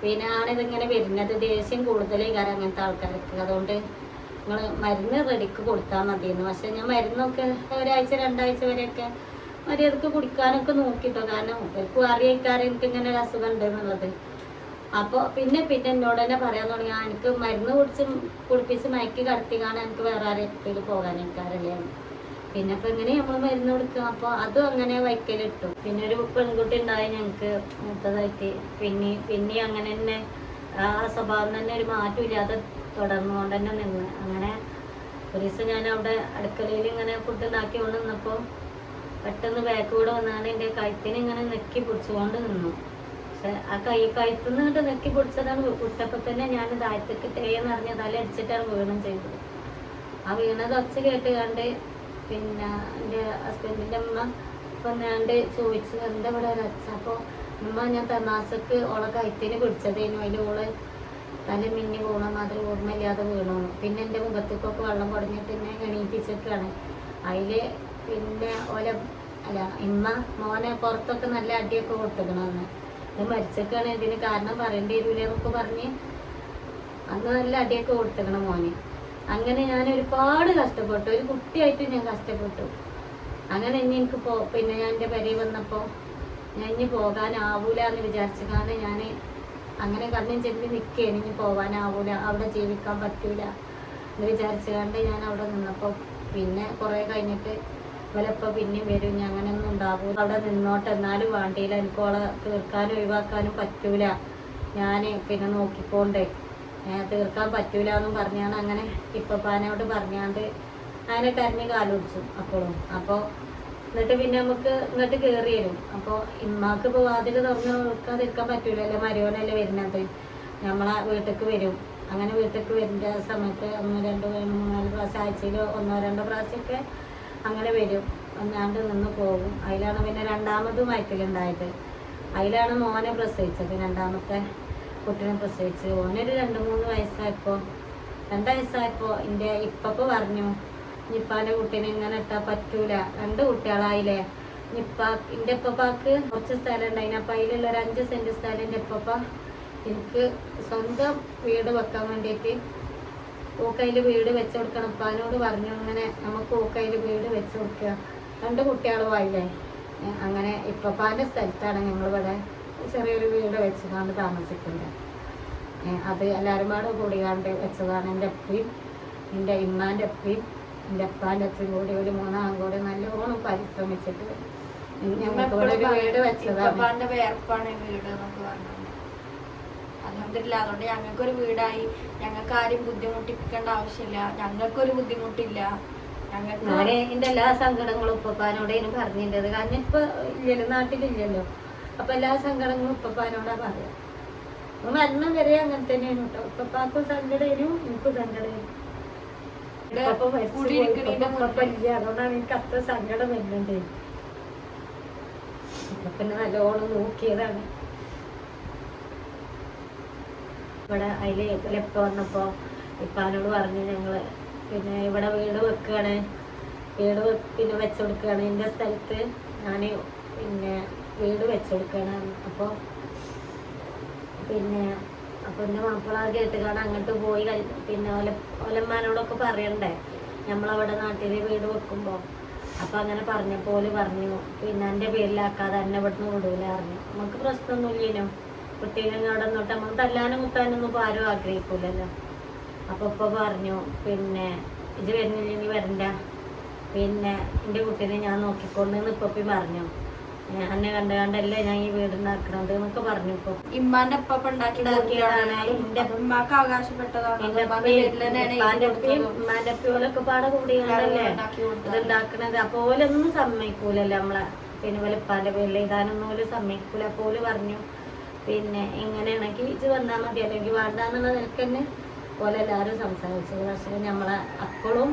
പിന്നെ ആണിതിങ്ങനെ വരുന്നത് ദേഷ്യം കൂടുതലേ കാരണം അങ്ങനത്തെ ആൾക്കാർക്ക് അതുകൊണ്ട് നിങ്ങൾ മരുന്ന് റെഡിക്ക് കൊടുത്താൽ മതിയെന്ന്. പക്ഷെ ഞാൻ മരുന്നൊക്കെ ഒരാഴ്ച രണ്ടാഴ്ച വരെയൊക്കെ മര്യാദയ്ക്ക് കുടിക്കാനൊക്കെ നോക്കിട്ടോ. കാരണം ഇവർക്കും അറിയിക്കാറ് എനിക്ക് ഇങ്ങനെ ഒരു അസുഖം ഉണ്ട് എന്നുള്ളത് അപ്പോൾ പിന്നെ പിന്നെ എന്നോട് തന്നെ പറയാൻ തുടങ്ങി. "ആ, എനിക്ക് മരുന്ന് കുടിച്ച് കുടിപ്പിച്ച് മയക്കി കടത്തിക്കാണ് എനിക്ക് വേറെ ആരെങ്കിലും പോകാൻ എനിക്കാരല്ലേ പിന്നെ ഇപ്പൊ എങ്ങനെ നമ്മൾ മരുന്ന് കൊടുക്കും? അപ്പോൾ അതും അങ്ങനെ വയ്ക്കലിട്ടു പിന്നെ ഒരു പെൺകുട്ടി ഉണ്ടായി ഞങ്ങൾക്ക് മൂത്തതായിട്ട്. പിന്നെ പിന്നെ അങ്ങനെ തന്നെ ആ സ്വഭാവം തന്നെ ഒരു മാറ്റമില്ലാതെ തുടർന്നുകൊണ്ട് തന്നെ നിന്ന്. അങ്ങനെ ഒരു ദിവസം ഞാൻ അവിടെ അടുക്കളയിൽ ഇങ്ങനെ ഫുഡ് ഉണ്ടാക്കി കൊണ്ട് നിന്നപ്പോൾ പെട്ടെന്ന് ബാക്ക് കൂടെ വന്നാണ് എന്റെ കഴുത്തിന് ഇങ്ങനെ നെക്കി പിടിച്ചുകൊണ്ട് നിന്നു. പക്ഷെ ആ കൈ കഴുത്തുനിന്ന് കണ്ട് നെക്കി പിടിച്ചതാണ് വിട്ടപ്പോൾ തന്നെ ഞാൻ താഴത്തേക്ക് ടേന്ന് അറിഞ്ഞ തല അടിച്ചിട്ടാണ് വീണും ചെയ്തത്. ആ വീണത് ഒച്ച കേട്ട് കണ്ട് പിന്നെ എന്റെ ഹസ്ബൻഡിന്റെ അമ്മ വന്നാണ്ട് ചോദിച്ചു എന്താ ഇവിടെ അച്ഛ അപ്പോൾ ഉമ്മ ഞാൻ തമാസക്ക് ഓളെ കഴുത്തിന് പിടിച്ചതേനു അതിൽ ഓൾ തല മിന്നി പോണ മാതിരി ഓർമ്മയില്ലാതെ വീണു. പിന്നെ എന്റെ മുഖത്തേക്കൊക്കെ വെള്ളം കുടഞ്ഞിട്ട് എന്നെ എണീപ്പിച്ചിട്ടാണ് അതിൽ പിന്നെ ഓലെ അല്ല ഇമ്മ മോനെ പുറത്തൊക്കെ നല്ല അടിയൊക്കെ കൊടുത്തിക്കണമെന്ന് ഇത് മരിച്ചൊക്കെയാണ് ഇതിന് കാരണം പറയേണ്ടി വരില്ല എന്നൊക്കെ പറഞ്ഞ് അന്ന് നല്ല അടിയൊക്കെ കൊടുത്തിക്കണം മോന്. അങ്ങനെ ഞാൻ ഒരുപാട് കഷ്ടപ്പെട്ടു. ഒരു കുട്ടിയായിട്ട് ഞാൻ കഷ്ടപ്പെട്ടു. അങ്ങനെ ഇനി എനിക്ക് പോ പിന്നെ ഞാൻ എന്റെ പെരയിൽ വന്നപ്പോൾ ഞാൻ ഇനി പോകാനാവൂല എന്ന് വിചാരിച്ചിട്ടാണ് ഞാൻ അങ്ങനെ കണ്ണും ചെമ്പി നിൽക്കുകയാണ് ഇനി പോകാനാവൂല അവിടെ ജീവിക്കാൻ പറ്റൂല എന്ന് വിചാരിച്ചുകൊണ്ട് ഞാൻ അവിടെ നിന്നപ്പോൾ പിന്നെ കുറേ കഴിഞ്ഞിട്ട് ഇവലപ്പോൾ പിന്നെയും വരും. ഞാൻ അങ്ങനെയൊന്നും ഉണ്ടാവൂ അവിടെ നിന്നോട്ട് എന്നാലും വേണ്ടിയില്ല. എനിക്ക് ഓളെ തീർക്കാനും ഒഴിവാക്കാനും പറ്റൂല. ഞാൻ പിന്നെ നോക്കിക്കോണ്ടേ. തീർക്കാൻ പറ്റൂല എന്നും പറഞ്ഞാണ് അങ്ങനെ ഇപ്പപ്പാനോട് പറഞ്ഞാണ്ട് അങ്ങനെ കരഞ്ഞ് കാലുപിടിച്ചു അപ്പോഴും അപ്പോൾ എന്നിട്ട് പിന്നെ നമുക്ക് ഇങ്ങോട്ട് കയറി വരും. അപ്പോൾ ഇമ്മാക്ക് ഇപ്പോൾ വാതിൽ തുറന്ന് നോക്കാതിരിക്കാൻ പറ്റൂലല്ലോ? മരുവനല്ലേ വരുന്നത്. നമ്മളെ വീട്ടിലേക്ക് വരും. അങ്ങനെ വീട്ടിലേക്ക് വരുന്ന സമയത്ത് ഒന്ന് രണ്ട് മൂന്ന് മൂന്നാൽ പ്രാവശ്യം ആഴ്ചയിൽ ഒന്നോ രണ്ടോ പ്രാവശ്യമൊക്കെ അങ്ങനെ വരും. ഒന്നാണ്ട് നിന്ന് പോകും. അതിലാണ് പിന്നെ രണ്ടാമത് മയക്കലുണ്ടായത് അതിലാണ് മോനെ പ്രസവിച്ചത്. രണ്ടാമത്തെ കുട്ടീനെ പ്രസവിച്ച്. ഓനൊരു രണ്ട് മൂന്ന് വയസ്സായപ്പോൾ രണ്ട് വയസ്സായപ്പോൾ എന്റെ ഇപ്പപ്പ പറഞ്ഞു നിപ്പാന്റെ കുട്ടീനെ ഇങ്ങനെ ഇട്ടാ പറ്റൂല. രണ്ട് കുട്ടികളായില്ലേ? നിപ്പ എന്റെ ഇപ്പപ്പാക്ക് കുറച്ച് സ്ഥലം ഉണ്ടായിന് അപ്പം അതിലുള്ള ഒരു അഞ്ച് സെന്റ് സ്ഥലം എന്റെ ഇപ്പപ്പ എനിക്ക് സ്വന്തം വീട് വെക്കാൻ വേണ്ടിയിട്ട് ഓക്കയിൽ വീട് വെച്ച് കൊടുക്കണം. ഉപ്പാനോട് പറഞ്ഞു അങ്ങനെ നമുക്ക് ഓക്കയിൽ വീട് വെച്ച് കൊടുക്കുക. രണ്ട് കുട്ടികളും ആയില്ലേ? അങ്ങനെ ഇപ്പപ്പാന്റെ സ്ഥലത്താണ് ഞങ്ങളിവിടെ ചെറിയൊരു വീട് വെച്ചുകൊണ്ട് താമസിക്കുന്നത്. അത് എല്ലാവരും കൂടി കൂടിയാണ്ട് വെച്ചതാണ് എന്റെ അപ്പയും എന്റെ ഇമ്മാന്റെ അപ്പയും എന്റെ കൂടി ഒരു മൂന്നാം കൂടെ നല്ലോണം പരിശ്രമിച്ചിട്ട് ഞങ്ങൾക്ക് ഇവിടെ ഒരു വീട് വെച്ചതാണ് ഇപ്പപ്പാന്റെ വേർപ്പാണ് ഈ വീട് എന്നൊക്കെ പറഞ്ഞത് അലഹമില്ല അതുകൊണ്ട് ഞങ്ങൾക്കൊരു വീടായി. ഞങ്ങൾക്ക് ആരും ബുദ്ധിമുട്ടിപ്പിക്കേണ്ട ആവശ്യമില്ല. ഞങ്ങൾക്കൊരു ബുദ്ധിമുട്ടില്ല. എന്റെ എല്ലാ സങ്കടങ്ങളും ഉപ്പപ്പാനോടേനും പറഞ്ഞിട്ടത് കാരണം ഇപ്പൊ ഇല്ലല്ലോ നാട്ടിലില്ലല്ലോ. അപ്പൊ എല്ലാ സങ്കടങ്ങളും ഉപ്പപ്പാനോടാ പറയാ. മരണം വരെ അങ്ങനെ തന്നെയാണ് കേട്ടോ. ഉപ്പപ്പാക്കും സങ്കടേനും എനിക്കും സങ്കടേനും ഇപ്പൊ മരിച്ചു പോയി. കുടിയിരിക്കണേന്റെ ഇപ്പൊ ഉപ്പ ഇല്ല. അതുകൊണ്ടാണ് എനിക്ക് അത്ര സങ്കടം വരുന്നത് ഇപ്പൊ പിന്നെ നല്ലോണം നോക്കിയതാണ്. ഇവിടെ അതിൽ ലെപ്പ വന്നപ്പോ ഇപ്പാനോട് പറഞ്ഞു ഞങ്ങൾ പിന്നെ ഇവിടെ വീട് വെക്കുകയാണ് വീട് പിന്നെ വെച്ചുകൊടുക്കുകയാണ് എന്റെ സ്ഥലത്ത് ഞാൻ പിന്നെ വീട് വെച്ചുകൊടുക്കുകയാണ് അപ്പോൾ പിന്നെ അപ്പൊ എന്റെ മാപ്പിള കേട്ടുകാട് അങ്ങോട്ട് പോയി പിന്നെ ഓല ഓലന്മാരോടൊക്കെ പറയണ്ടേ? നമ്മളവിടെ നാട്ടിൽ വീട് വെക്കുമ്പോ. അപ്പൊ അങ്ങനെ പറഞ്ഞപ്പോലെ പറഞ്ഞു പിന്നെ എന്റെ പേരിലാക്കാതെ എന്നെ ഇവിടുന്ന് വിടൂല പറഞ്ഞു. നമുക്ക് പ്രശ്നമൊന്നുമില്ലേനോ കുട്ടീനെ അവിടെ നിന്നോട്ട് നമ്മൾ തല്ലാനും കുത്താനൊന്നും ഇപ്പൊ ആരും ആഗ്രഹിക്കൂലല്ലോ. അപ്പൊ ഇപ്പൊ പറഞ്ഞു പിന്നെ ഇത് വരുന്നില്ലെങ്കിൽ വരണ്ട. പിന്നെ എന്റെ കുട്ടീനെ ഞാൻ നോക്കിക്കൊണ്ടെന്ന് ഇപ്പൊ പറഞ്ഞു. ഏ, എന്നെ കണ്ട് കണ്ടല്ലേ ഞാൻ ഈ വീടുണ്ടാക്കണത് എന്നൊക്കെ പറഞ്ഞു ഇപ്പൊ. ഇമ്മാന്റെ ഉണ്ടാക്കി ഉണ്ടാക്കിയതാണ്. ഇന്റെ- ഉമ്മാക്ക് അവകാശപ്പെട്ടതാണ്. എന്റെ ഉമ്മാന്റെ ഓലൊക്കെ പാടെ കൂടിയാണല്ലേ ഇത് ഉണ്ടാക്കണത് അപ്പൊ ഓലൊന്നും സമ്മതിക്കൂലല്ലോ നമ്മളെ. പിന്നെ പോലെ ഉപ്പാന്റെ പേരിൽ ഇതാനൊന്നും ഓൽ സമ്മതിക്കൂല. അപ്പൊ ഓൽ പറഞ്ഞു പിന്നെ എങ്ങനെയാണെങ്കിൽ ഇത് വന്നാൽ മതി. അല്ലെങ്കിൽ വേണ്ടാന്നുള്ള നിനക്ക് തന്നെ ഓലെല്ലാരും സംസാരിച്ചു. പക്ഷേ നമ്മളെ അപ്പോഴും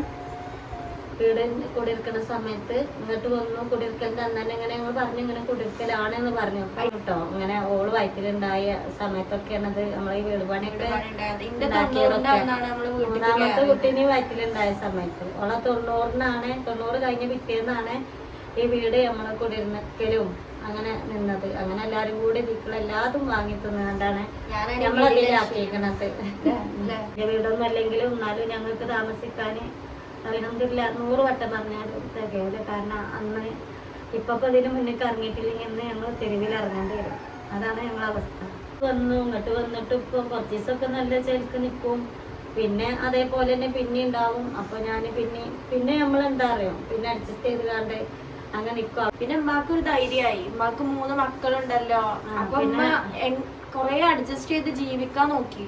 വീട് കുടിയിരിക്കുന്ന സമയത്ത് ഇങ്ങോട്ട് വന്നു കുടിയിരിക്കൽ തന്നാൽ തന്നെ ഇങ്ങനെ ഞങ്ങൾ പറഞ്ഞു ഇങ്ങനെ കുടിയിരിക്കലാണ് എന്ന് പറഞ്ഞു. കേട്ടോ ഇങ്ങനെ ഓൾ വയറ്റിലുണ്ടായ സമയത്തൊക്കെയാണത് നമ്മളെ ഈ വീട് പണിയുടെ വീട്ടിൽ മൂന്നാമത്തെ കുട്ടീനെ വയറ്റിലുണ്ടായ സമയത്ത്. ഓളെ തൊണ്ണൂറിനാണ് തൊണ്ണൂറ് കഴിഞ്ഞ പിറ്റേന്നാണ് ഈ വീട് നമ്മളെ കുടിയിരുന്നക്കലും അങ്ങനെ നിന്നത്. അങ്ങനെ എല്ലാരും കൂടി ദിക്കൾ എല്ലാതും വാങ്ങി തിന്നുകൊണ്ടാണ് നമ്മളതിലാക്കിയിരിക്കണത് വീടൊന്നും അല്ലെങ്കിലും എന്നാലും ഞങ്ങൾക്ക് താമസിക്കാന് അലഹമില്ല നൂറ് വട്ടം പറഞ്ഞാലും തികയില്ല കാരണം അന്ന് ഇപ്പൊ ഇതിന് മുന്നിൽ ഇറങ്ങിയിട്ടില്ലെങ്കിൽ ഇന്ന് ഞങ്ങൾ തെരുവിൽ ഇറങ്ങേണ്ടി വരും. അതാണ് ഞങ്ങളെ അവസ്ഥ. വന്നു ഇങ്ങോട്ട് വന്നിട്ട് ഇപ്പൊ കുറച്ച് ദിവസമൊക്കെ നല്ല ചെലുക്ക് നിൽക്കും. പിന്നെ അതേപോലെ തന്നെ പിന്നെ ഉണ്ടാവും. അപ്പൊ ഞാൻ പിന്നെ പിന്നെ നമ്മൾ എന്താ അറിയോ? പിന്നെ അഡ്ജസ്റ്റ് ചെയ്ത് കണ്ട് അങ്ങനെ നിക്കുക പിന്നെ ഉമ്മാക്ക് ഒരു ധൈര്യമായി. ഉമ്മാക്ക് മൂന്ന് മക്കളുണ്ടല്ലോ. അപ്പൊ ഉമ്മ കൊറേ അഡ്ജസ്റ്റ് ചെയ്ത് ജീവിക്കാൻ നോക്കി.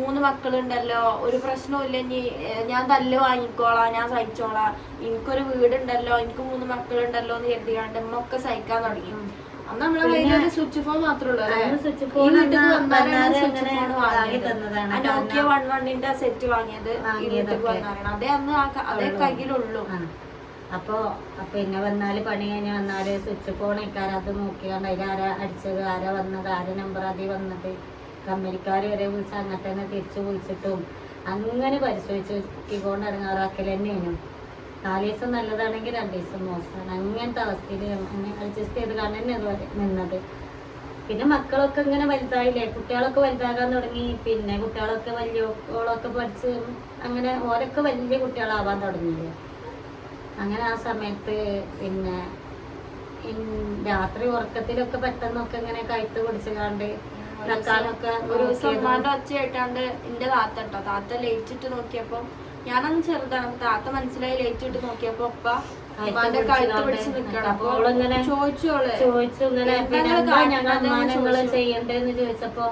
മൂന്ന് മക്കളുണ്ടല്ലോ ഒരു പ്രശ്നമില്ല ഇനി ഞാൻ തല്ല് വാങ്ങിക്കോളാം ഞാൻ സഹിച്ചോളാം എനിക്കൊരു വീടുണ്ടല്ലോ എനിക്ക് മൂന്ന് മക്കളുണ്ടല്ലോ എന്ന് കരുതിയാണ്ട് ഒക്കെ സഹിക്കാൻ തുടങ്ങി. അന്ന് നമ്മളെ കയ്യിൽ ഒരു സ്വിച്ച് ഫോൺ മാത്രമേ? സ്വിച്ച് ഫോൺ നോക്കിയ വൺ വണ്ണിന്റെ സെറ്റ് വാങ്ങിയത്. അതേ അന്ന് അതേ. കയ്യിലുള്ളൂ. അപ്പോ പിന്നെ വന്നാൽ പണി കഴിഞ്ഞ് വന്നാൽ സ്വിച്ച് ഫോൺ ഇക്കാര അത് നോക്കിയാണ്ട് അതിൽ ആരാ അടിച്ചത്? ആരാ വന്നത്? ആരാ നമ്പർ അതി വന്നത്? കമ്പനിക്കാർ വരെ വിളിച്ച് അങ്ങനത്തെ തന്നെ തിരിച്ചു വിളിച്ചിട്ടും അങ്ങനെ പരിശോധിച്ച് പരിശോധിച്ചുകൊണ്ട് ഇറങ്ങാറാക്കൽ തന്നെയാണ് നാല് ദിവസം നല്ലതാണെങ്കിൽ രണ്ട് ദിവസം മോശമാണ്. അങ്ങനത്തെ അവസ്ഥയിൽ അഡ്ജസ്റ്റ് ചെയ്ത് കാണാൻ തന്നെ അതുപോലെ നിന്നത്. പിന്നെ മക്കളൊക്കെ ഇങ്ങനെ വലുതായില്ലേ? കുട്ടികളൊക്കെ വലുതാകാൻ തുടങ്ങി. പിന്നെ കുട്ടികളൊക്കെ വലിയ ഓളൊക്കെ പഠിച്ച് അങ്ങനെ ഓരൊക്കെ വലിയ കുട്ടികളാവാൻ തുടങ്ങിയില്ലേ? അങ്ങനെ ആ സമയത്ത് പിന്നെ രാത്രി ഉറക്കത്തിലൊക്കെ പെട്ടെന്നൊക്കെ ഇങ്ങനെ കഴുത്ത് പിടിച്ച് നക്കാനൊക്കെ ഒരു ദിവസം ഉമ്മാന്റെ ഒച്ച കേട്ടാണ്ട് എന്റെ താത്ത കേട്ടോ താത്ത ലയിച്ചിട്ട് നോക്കിയപ്പോ ഞാനന്ന് ചെറുതാണ്. താത്ത മനസ്സിലായി ലയിച്ചിട്ട് നോക്കിയപ്പോ കഴുത്ത് ഉമ്മാന്റെ കഴുത്ത് പിടിച്ച് നിക്കണം അപ്പൊ ചോദിച്ചോളെ ചോദിച്ചു പിന്നെ ഞങ്ങൾ. ചെയ്യണ്ടേന്ന് ചോദിച്ചപ്പോ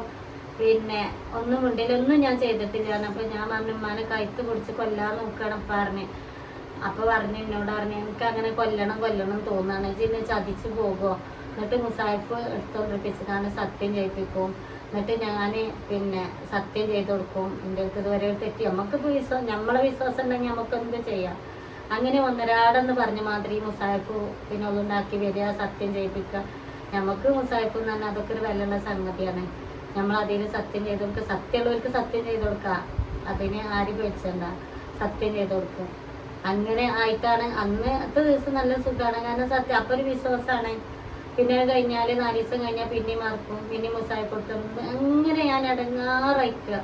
പിന്നെ ഒന്നും മുണ്ടിലൊന്നും ഞാൻ ചെയ്തിട്ടില്ല അപ്പൊ ഞാൻ പറഞ്ഞു ഉമ്മാനെ കഴുത്ത് പിടിച്ച് കൊല്ലാൻ നോക്കണം പറഞ്ഞു. അപ്പൊ പറഞ്ഞു എന്നോട് പറഞ്ഞു എനിക്ക് അങ്ങനെ കൊല്ലണം കൊല്ലണം തോന്നാണ്. ഇജിന്നെ ചതിച്ചു പോകുമോ എന്നിട്ട് മുസായിഫ് എടുത്തോണ്ടിരിപ്പിച്ചിട്ടാണ് സത്യം ചെയ്യിപ്പിക്കും. എന്നിട്ട് ഞാൻ പിന്നെ സത്യം ചെയ്ത് കൊടുക്കും. എന്റെ അടുത്ത് ഇതുവരെ തെറ്റി. നമുക്ക് വിശ്വാസം നമ്മളെ വിശ്വാസം ഉണ്ടെങ്കിൽ നമുക്ക് എന്ത് ചെയ്യാം? അങ്ങനെ ഒന്നരാടെന്ന് പറഞ്ഞ മാതിരി മുസാഫ് പിന്നെ ഒന്നുണ്ടാക്കി വരിക സത്യം ചെയ്യിപ്പിക്കുക. നമുക്ക് മുസാഫ് എന്ന് പറഞ്ഞാൽ അതൊക്കെ ഒരു വിലയുള്ള സംഗതിയാണ്. നമ്മൾ അതിൽ സത്യം ചെയ്ത് കൊടുക്കുക സത്യമുള്ളവർക്ക് സത്യം ചെയ്ത് കൊടുക്കുക അതിന് ആരും പേടിച്ചണ്ട. സത്യം ചെയ്ത് കൊടുക്കും. അങ്ങനെ ആയിട്ടാണ് അന്നത്തെ ദിവസം നല്ല സുഖമാണ്. കാരണം സത്യം അപ്പൊ ഒരു വിശ്വാസമാണ്. പിന്നെ കഴിഞ്ഞാൽ നാല് ദിവസം കഴിഞ്ഞാൽ പിന്നെയും മറക്കും പിന്നെയും മുസായി കൊടുത്തും അങ്ങനെ ഞാൻ അടങ്ങാറയക്കുക.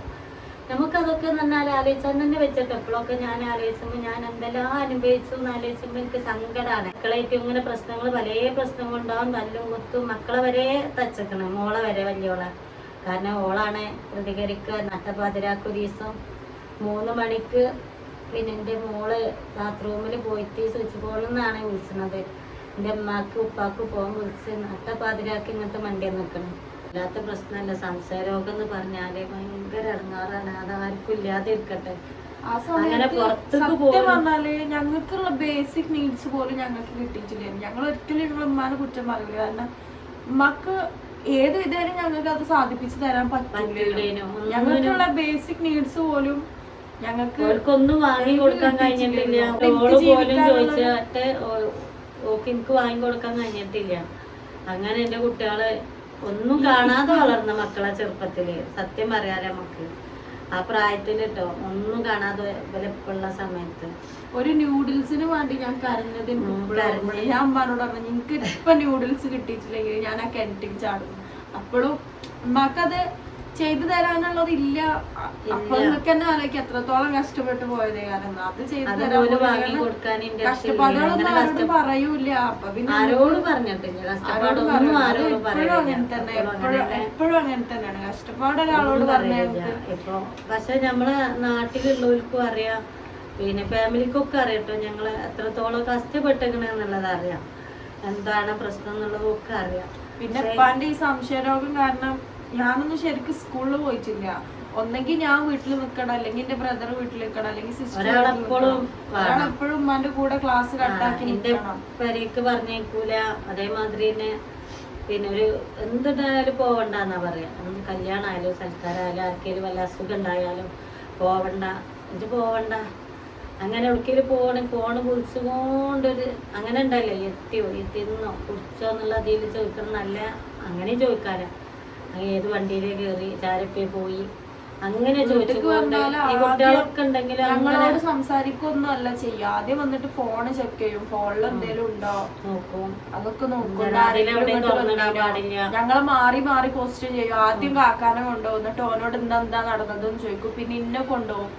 നമുക്കതൊക്കെ എന്ന് പറഞ്ഞാൽ ആലോചിച്ചാൽ തന്നെ വെച്ചിട്ട് എപ്പോഴൊക്കെ ഞാൻ ആലോചിക്കുമ്പോൾ ഞാൻ എന്തെല്ലാം അനുഭവിച്ചു എന്ന് എനിക്ക് സങ്കടമാണ് മക്കളായിട്ട് ഇങ്ങനെ പ്രശ്നങ്ങൾ പല പ്രശ്നങ്ങളുണ്ടാവും തല്ലും കുത്തും മക്കളെ വരെ തച്ചക്കണം മോളെ വരെ വലിയോളെ. കാരണം ഓളാണ് പ്രതികരിക്കുക നട്ടപാതിരാക്കു ദിവസം മൂന്ന് മണിക്ക് പിന്നെ എന്റെ മോൾ ബാത്റൂമിൽ പോയിട്ട് സ്വിച്ച് ബോർഡിൽ നിന്നാണ് വിളിച്ചത്. എന്റെ അമ്മയ്ക്ക് ഉപ്പാക്ക് ഫോൺ വിളിച്ച് നട്ടപാതിരാക്ക് ഇങ്ങനത്തെ മണ്ടിയെ നിൽക്കണം. അല്ലാത്ത പ്രശ്നമല്ല സംശയരോഗം എന്ന് പറഞ്ഞാൽ ഭയങ്കര ഇടങ്ങാറാണ്. അത് ആർക്കും ഇല്ലാതെ ഇരിക്കട്ടെ പറഞ്ഞാൽ ഞങ്ങൾക്കുള്ള ബേസിക് നീഡ്സ് പോലും ഞങ്ങൾക്ക് കിട്ടിയിട്ടില്ല ഞങ്ങൾ ഒരിക്കലും ഞങ്ങൾ ഉമ്മാനെ കുറ്റം പറയില്ല. കാരണം ഉമ്മക്ക് ഏത് വിധേന ഞങ്ങൾക്ക് അത് സാധിപ്പിച്ചു തരാൻ പറ്റില്ല. ഞങ്ങൾക്കുള്ള ബേസിക് നീഡ്സ് പോലും ഞങ്ങൾക്ക് ഒന്നും വാങ്ങി കൊടുക്കാൻ കഴിഞ്ഞിട്ടില്ല. ഓൾ പോലും ചോദിച്ചിട്ട് ഓക്ക് എനിക്ക് വാങ്ങി കൊടുക്കാൻ കഴിഞ്ഞിട്ടില്ല. അങ്ങനെ എന്റെ കുട്ടികൾ ഒന്നും കാണാതെ വളർന്ന മക്കളെ ചെറുപ്പത്തിൽ. സത്യം പറയാലോ നമുക്ക്. ആ പ്രായത്തിൽ കേട്ടോ ഒന്നും കാണാതെ വിലപ്പുള്ള സമയത്ത്. ഒരു ന്യൂഡിൽസിന് വേണ്ടി ഞാൻ കരഞ്ഞത്. ഞാൻ അമ്മാനോട് പറഞ്ഞു എനിക്ക് ഇപ്പൊ ന്യൂഡിൽസ് കിട്ടിയിട്ടില്ലെങ്കിൽ ഞാൻ ആ കിണറ്റിൽ ചാടും. അപ്പോഴും ഉമ്മാക്കത് ചെയ്തു തരാനുള്ളത് ഇല്ല. അപ്പൊ നിങ്ങൾക്ക് തന്നെ ആലോചിക്കും. എത്രത്തോളം കഷ്ടപ്പെട്ട് പോയതേ കാരണം. അത് ചെയ്തു തരാൻ കഷ്ടപ്പാടുകളൊന്നും ആരോടും പറയൂല അപ്പൊ പിന്നെ ആരോട് പറഞ്ഞിട്ടില്ല. എപ്പോഴും അങ്ങനെ തന്നെ. എപ്പോഴും അങ്ങനെ തന്നെയാണ്. കഷ്ടപ്പാട് ഒരാളോട് ഇപ്പൊ പക്ഷെ നമ്മളെ നാട്ടിലുള്ളവർക്കും അറിയാം. പിന്നെ ഫാമിലിക്കൊക്കെ അറിയട്ടോ ഞങ്ങൾ എത്രത്തോളം കഷ്ടപ്പെട്ടിരിക്കണെന്നുള്ളത് അറിയാം. എന്താണ് പ്രശ്നം എന്നുള്ളതൊക്കെ അറിയാം. പിന്നെ ഈ സംശയ ഈ സംശയരോഗം കാരണം ഞാനൊന്നും ശരിക്കും സ്കൂളിൽ പോയിട്ടില്ല. ഒന്നെങ്കിൽ ഞാൻ വീട്ടിൽ നിൽക്കണം അല്ലെങ്കിൽ എന്റെ ബ്രദർ വീട്ടിൽ നിൽക്കണം അല്ലെങ്കിൽ സിസ്റ്റർ. എപ്പോഴും ഉമ്മാന്റെ കൂടെ ക്ലാസ് കട്ടാക്കി നിൽക്കണം പെരേക്ക് പറഞ്ഞേക്കൂല. അതേമാതിരി തന്നെ പിന്നെ ഒരു എന്തുണ്ടായാലും പോവണ്ടെന്നാ പറയാ. കല്യാണമായാലും സൽക്കാരായാലും ആർക്കേലും വല്ല അസുഖം ഉണ്ടായാലും പോവണ്ട. ഇത് പോവണ്ട. അങ്ങനെ എവിടേക്കെങ്കിലും പോകണേ ഫോണ് കുറിച്ചുകൊണ്ടൊരു അങ്ങനെ ഉണ്ടല്ലോ എത്തിയോ എത്തിന്നോ കുടിച്ചോ എന്നുള്ള അതിൽ ചോദിക്കണം നല്ല അങ്ങനെ ചോദിക്കാനാ. ഏത് വണ്ടിയിൽ കേറി ചാരപ്പേ പോയി. അങ്ങനെ കുട്ടികളൊക്കെ ഉണ്ടെങ്കിൽ ഞങ്ങളോട് സംസാരിക്കൊന്നും അല്ല ചെയ്യുക. ആദ്യം വന്നിട്ട് ഫോണ് ചെക്ക് ചെയ്യും. ഫോണിൽ എന്തേലും ഉണ്ടോ? നോക്കും. അതൊക്കെ നോക്കും. ഞങ്ങൾ മാറി മാറി പോസ്റ്റ് ചെയ്യും. ആദ്യം കാക്കാനെ കൊണ്ടുപോകും എന്നിട്ട് ഓനോട് എന്താ എന്താ നടന്നതെന്ന് ചോദിക്കും. പിന്നെ ഇന്നെ കൊണ്ടുപോകും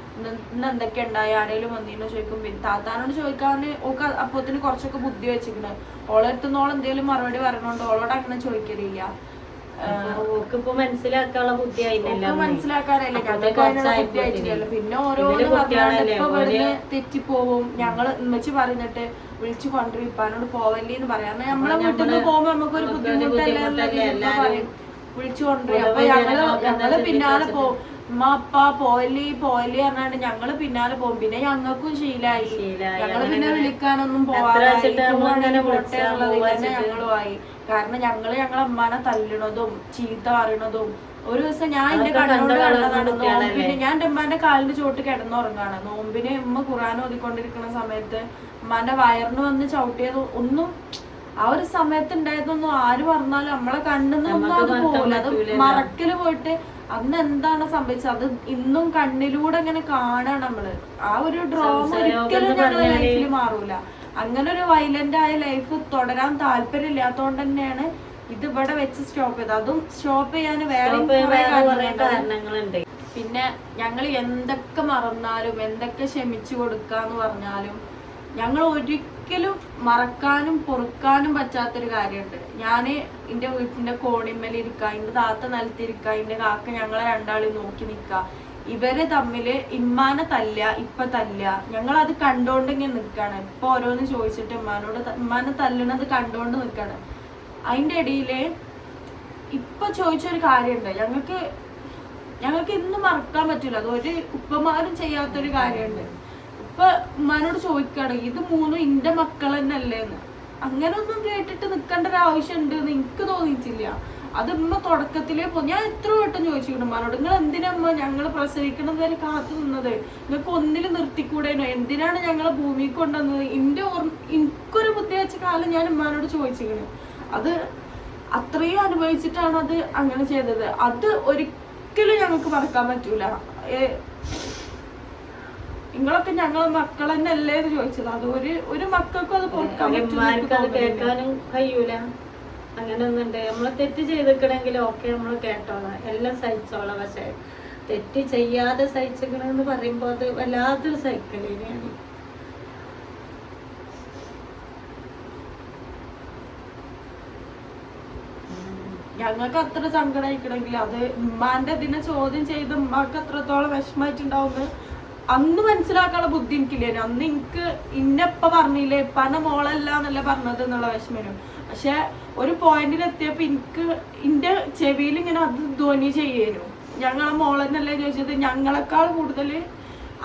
ഇന്ന് എന്തൊക്കെ ഉണ്ടായി? ആരെങ്കിലും വന്നീന്ന് ചോദിക്കും. പിന്നെ താത്താനോട് ചോദിക്കാൻ ഒക്കെ അപ്പത്തിന് കുറച്ചൊക്കെ ബുദ്ധി വെച്ചിട്ടുണ്ട് ഓളെടുത്തുന്നോളെന്തേലും മറുപടി പറഞ്ഞോണ്ട് ഓളോട് അങ്ങനെ ചോദിക്കലില്ല. മനസ്സിലാക്കാനുള്ള മനസ്സിലാക്കാനല്ലേ? പിന്നെ ഓരോന്ന് പറഞ്ഞാണ്ട് ഇപ്പൊ ഇവിടുന്ന് തെറ്റിപ്പോവും. ഞങ്ങൾ ഉമ്മച്ചി പറഞ്ഞിട്ട് വിളിച്ചു കൊണ്ടുപോയിപ്പാനോട് ഇപ്പാനോട് പോവല്ലേ എന്ന് പറയാം നമ്മളെ വീട്ടിൽ നിന്ന് പോകുമ്പോ നമുക്കൊരു നമുക്കൊരു ബുദ്ധിമുട്ടല്ലേ പറയും. വിളിച്ചു കൊണ്ടുപോയി അപ്പൊ ഞങ്ങൾ ഞങ്ങൾ പിന്നാലെ പോകും. ഉമ്മ അപ്പ പോലി പോയലി പറഞ്ഞാണ്ട് ഞങ്ങൾ പിന്നാലെ പോകും. പിന്നെ ഞങ്ങൾക്കും ശീലായി. ശീലായി, ഞങ്ങൾ പിന്നെ. വിളിക്കാനൊന്നും വിളിച്ചാ ആയി കാരണം ഞങ്ങൾ ഞങ്ങളെ അമ്മാനെ തല്ലണതും ചീത്ത പറയണതും ഒരു ദിവസം ഞാൻ എന്റെ അതൊക്കെ കണ്ണോട് വളർന്ന കണ്ടതാണ്. കുട്ടികളല്ലേ? നോമ്പിന് ഞാൻ എന്റെ ഉമ്മാന്റെ കാലിന്റെ ചോട്ട് കിടന്നുറങ്ങാണ്. നോമ്പിന് ഉമ്മ ഖുറാൻ ഓതിക്കൊണ്ടിരിക്കുന്ന സമയത്ത് ഉമ്മാന്റെ വയറിന് വന്ന് ചവിട്ടിയത് ഒന്നും ആ ഒരു സമയത്ത് ഉണ്ടായതൊന്നും ആര് പറഞ്ഞാലും നമ്മളെ കണ്ണിന്ന് ഒന്നും നമുക്ക് അത് മറക്കാൻ പോകില്ല അത് പറ്റൂലല്ലോ. മറക്കൽ പോയിട്ട് അന്ന് എന്താണ് സംഭവിച്ചത്? അത് ഇന്നും കണ്ണിലൂടെ ഇങ്ങനെ കാണാണ് നമ്മൾ. ആ ഒരു ഡ്രോമ ഒരിക്കലും ഞങ്ങളുടെ ലൈഫിൽ മാറൂല. അങ്ങനെ ഒരു വയലന്റ് ആയ ലൈഫ് തുടരാൻ താല്പര്യം ഇല്ലാത്തോണ്ട് തന്നെയാണ് ഇത് ഇവിടെ വെച്ച് സ്റ്റോപ്പ് ചെയ്തത്. അതും സ്റ്റോപ്പ് ചെയ്യാൻ വേറെ. കാരണങ്ങളുണ്ട്. പിന്നെ ഞങ്ങൾ എന്തൊക്കെ മറന്നാലും എന്തൊക്കെ ക്ഷമിച്ചു കൊടുക്കാന്ന് പറഞ്ഞാലും ഞങ്ങൾ ഒരിക്കലും മറക്കാനും പൊറുക്കാനും പറ്റാത്തൊരു കാര്യമുണ്ട്. ഞാൻ എന്റെ വീട്ടിന്റെ കോണിമ്മൽ ഇരിക്ക എന്റെ താത്ത നിലത്തിരിക്ക എന്റെ കാക്ക ഞങ്ങളെ രണ്ടാളും നോക്കി നിക്ക. ഇവർ തമ്മിൽ ഇമ്മാനെ തല്ല ഇപ്പൊ തല്ല ഞങ്ങൾ അത് കണ്ടോണ്ട് ഇങ്ങനെ നിക്കാണ്. ഇപ്പൊ ഓരോന്ന് ചോദിച്ചിട്ട് ഇമ്മാനോട് ഇമ്മാനെ തല്ലണത് കണ്ടോണ്ട് നിക്കാണ്. അതിന്റെ ഇടയിൽ ഇപ്പൊ ചോദിച്ചൊരു കാര്യമുണ്ട്. ഞങ്ങൾക്ക് ഞങ്ങൾക്ക് ഇന്നും മറക്കാൻ പറ്റില്ല അതൊരു ഉപ്പമാരും ചെയ്യാത്തൊരു കാര്യമുണ്ട്. ഇപ്പൊ ഉമ്മാനോട് ചോദിക്കാണ് ഇത് മൂന്നും ഇന്റെ മക്കൾ തന്നെയല്ലേന്ന് അങ്ങനെ ഒന്നും കേട്ടിട്ട് നിൽക്കേണ്ട ഒരു ആവശ്യം ഉണ്ട് എന്ന് എനിക്ക് തോന്നിയിട്ടില്ല. അത് ഉമ്മ തുടക്കത്തിലേ പോ ഞാൻ എത്ര വട്ടം ചോദിച്ചിട്ടുണ്ട് ഉമ്മാനോട് നിങ്ങൾ എന്തിനാ ഉമ്മ ഞങ്ങൾ പ്രസവിക്കുന്നത് വരെ കാത്തു നിന്നത്? നിങ്ങൾക്ക് ഒന്നിൽ നിർത്തിക്കൂടേനോ? എന്തിനാണ് ഞങ്ങളെ ഭൂമിക്ക് കൊണ്ടുവന്നത്? ഇന്റെ ഓർമ്മ എനിക്കൊരു ബുദ്ധി വെച്ച കാലം ഞാൻ ഉമ്മാനോട് ചോദിച്ചിരിക്കണ്. അത് അത്രയും അനുഭവിച്ചിട്ടാണ് അത് അങ്ങനെ ചെയ്തത്. അത് ഒരിക്കലും ഞങ്ങൾക്ക് മറക്കാൻ പറ്റൂല. നിങ്ങളൊക്കെ ഞങ്ങളെ മക്കൾ തന്നെ അല്ലേ എന്ന് ചോദിച്ചത്? അത് ഒരു ഒരു മക്കൾക്കും അത് പറ്റും കേൾക്കാനും കഴിയൂല. അങ്ങനെ ഒന്നുണ്ട് നമ്മൾ തെറ്റ് ചെയ്തിക്കണെങ്കിൽ ഓക്കെ നമ്മൾ കേട്ടോളാം. എല്ലാം സഹിച്ചോളാം. പക്ഷെ തെറ്റ് ചെയ്യാതെ സഹിച്ചിക്കണെന്ന് പറയുമ്പോ അത് വല്ലാത്തൊരു സൈക്കിളിനെയാണ് ഞങ്ങൾക്ക് അത്ര സങ്കടം ആയിക്കണമെങ്കിൽ അത് ഉമ്മാന്റെ ഇതിനെ ചോദ്യം ചെയ്ത് ഉമ്മാക്ക് അത്രത്തോളം വിഷമായിട്ടുണ്ടാവുമെന്ന് അന്ന് മനസ്സിലാക്കാനുള്ള ബുദ്ധി എനിക്കില്ല. അന്ന് എനിക്ക് ഇന്നപ്പ പറഞ്ഞില്ലേ ഇപ്പാന്റെ മോളല്ല എന്നല്ല പറഞ്ഞത് എന്നുള്ള വിഷമം പക്ഷെ ഒരു പോയിന്റിൽ എത്തിയപ്പോ എനിക്ക് എന്റെ ചെവിയിൽ ഇങ്ങനെ അത് ധ്വനി ചെയ്യേനു ഞങ്ങളെ മോളെന്നല്ലേ ചോദിച്ചത്? ഞങ്ങളെക്കാൾ കൂടുതൽ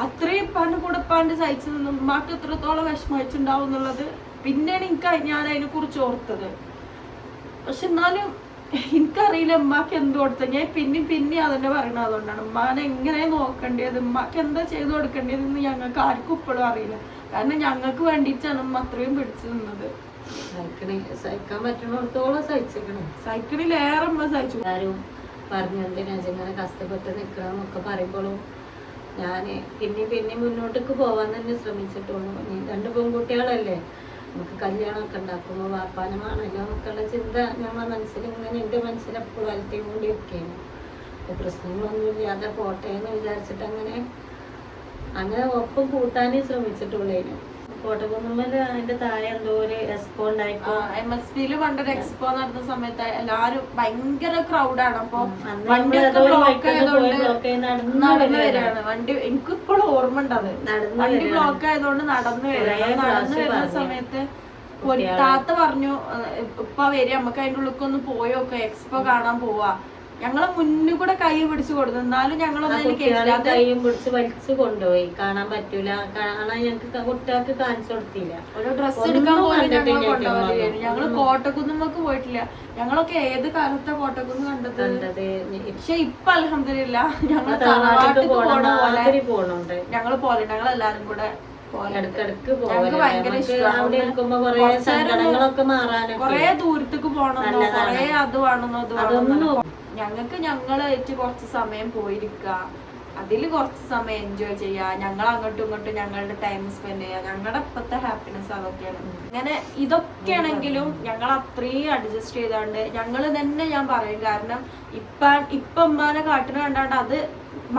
അത്രയും പന കൂടെ ഇപ്പാന്റെ സഹിച്ചു നിന്ന് ഉമ്മാക്ക് എത്രത്തോളം വിഷമിച്ചിട്ടുണ്ടാവും എന്നുള്ളത് പിന്നെയാണ് എനിക്ക് ഞാൻ അതിനെ കുറിച്ച് ഓർത്തത്. പക്ഷെ എന്നാലും എനിക്കറിയില്ല ഉമ്മാക്ക് എന്ത് കൊടുത്ത ഞാൻ പിന്നെ പിന്നെ അതന്നെ പറയണത് അതുകൊണ്ടാണ്. ഉമ്മാനെ എങ്ങനെ നോക്കേണ്ടത് ഉമ്മാക്ക് എന്താ ചെയ്തു കൊടുക്കേണ്ടതെന്ന് ഞങ്ങൾക്ക് ആർക്കും ഇപ്പോഴും അറിയില്ല. കാരണം ഞങ്ങൾക്ക് വേണ്ടിയിട്ടാണ് ഉമ്മ അത്രയും പിടിച്ചു നിന്നത്. സഹിക്കാൻ പറ്റുന്നിടത്തോളം സഹിച്ചേക്കണം. സൈക്കിളിലേറെ ഉമ്മ സഹിച്ചു. ആരും പറഞ്ഞു എന്തിനാ ഇങ്ങനെ കഷ്ടപ്പെട്ട് നിൽക്കണമെന്നൊക്കെ പറയുമ്പോഴും ഞാൻ പിന്നെ പിന്നെ മുന്നോട്ടേക്ക് പോവാൻ തന്നെ ശ്രമിച്ചിട്ടുള്ളൂ രണ്ട് പെൺകുട്ടികളല്ലേ? നമുക്ക് കല്യാണമൊക്കെ ഉണ്ടാക്കുമ്പോൾ വാപ്പാനമാണല്ലോ എന്നൊക്കെയുള്ള ചിന്ത. ഞങ്ങളെ മനസ്സിൽ ഇങ്ങനെ എന്റെ മനസ്സിൽ എപ്പോഴും അലട്ടിയും കൊണ്ടിരിക്കുകയാണ് അപ്പോൾ പ്രശ്നങ്ങളൊന്നും ഇല്ലാതെ പോട്ടെ എന്ന് വിചാരിച്ചിട്ട് അങ്ങനെ അങ്ങനെ ഒപ്പം കൂട്ടാനേ ശ്രമിച്ചിട്ടുള്ളേനു. കോട്ടക്കുന്നുമ്മൽ അതിന്റെ താഴെ എന്തോ ഒരു എക്സ്പോ ഉണ്ടായിപ്പോ എം എസ് പിയിൽ പണ്ടൊരു എക്സ്പോ നടന്ന സമയത്ത് എല്ലാരും ഭയങ്കര ക്രൗഡാണ് അപ്പൊ വണ്ടി ബ്ലോക്ക് ആയതുകൊണ്ട് നടന്ന് വരികയാണ്. വണ്ടി വണ്ടി എനിക്കിപ്പോഴും ഓർമ്മ ഉണ്ടത് വണ്ടി. ബ്ലോക്ക് ആയതുകൊണ്ട് നടന്നു വരികയാണ്. നടന്നു വരുന്ന. സമയത്ത് പൊരുത്താത്ത താത്ത പറഞ്ഞു ഇപ്പൊ ഇപ്പ വരിക നമുക്ക് അതിന്റെ ഉള്ളിൽ ഒന്ന് പോയോക്കെ എക്സ്പോ കാണാൻ പോവാ. ഞങ്ങളെ മുന്നിൽ കൂടെ കൈ പിടിച്ചു കൊടുത്തു. എന്നാലും ഞങ്ങളൊന്നും കൈയും പിടിച്ച് വലിച്ചു കൊണ്ടുപോയി. കാണാൻ പറ്റൂല. കാണാൻ ഞങ്ങൾക്ക് കുട്ടികൾക്ക് കാണിച്ചു കൊടുത്തില്ല. ഒരു ഡ്രസ് എടുക്കാൻ പോലും. ഞങ്ങൾ കോട്ടക്കുന്നുമ്മക്ക് പോയിട്ടില്ല. ഞങ്ങളൊക്കെ ഏത് കാലത്തെ കോട്ടക്കുന്ന് കണ്ടത്? പക്ഷെ ഇപ്പൊ അലഹമില്ല തറവാട്ടിക്ക് തറവാട്ടിക്ക് പോണ പോലെ. ഞങ്ങൾ പോലെ ഞങ്ങൾ എല്ലാരും കൂടെ ഇടക്കിടക്ക് ഇരിക്കുമ്പോ കൊറേ ദൂരത്തേക്ക് നല്ലതാണ്. കൊറേ അത് വേണമെന്നോ അത് അതൊന്നും വേണമെന്നോ ഞങ്ങൾക്ക് ഞങ്ങളായിട്ട് കുറച്ച് സമയം പോയിരിക്ക. അതിൽ കുറച്ച് സമയം എൻജോയ് ചെയ്യുക ഞങ്ങൾ അങ്ങോട്ടും ഇങ്ങോട്ടും ഞങ്ങളുടെ ടൈം സ്പെൻഡ് ചെയ്യുക ഞങ്ങളുടെ ഇപ്പത്തെ ഹാപ്പിനെസ് അതൊക്കെയാണ്. അങ്ങനെ ഇതൊക്കെയാണെങ്കിലും ഞങ്ങൾ അത്രയും അഡ്ജസ്റ്റ് ചെയ്താണ്ട് ഞങ്ങൾ തന്നെ ഞാൻ പറയും. കാരണം ഇപ്പ ഇപ്പം ഉമ്മാനെ കാട്ടിന് കണ്ടാണ്ട് അത്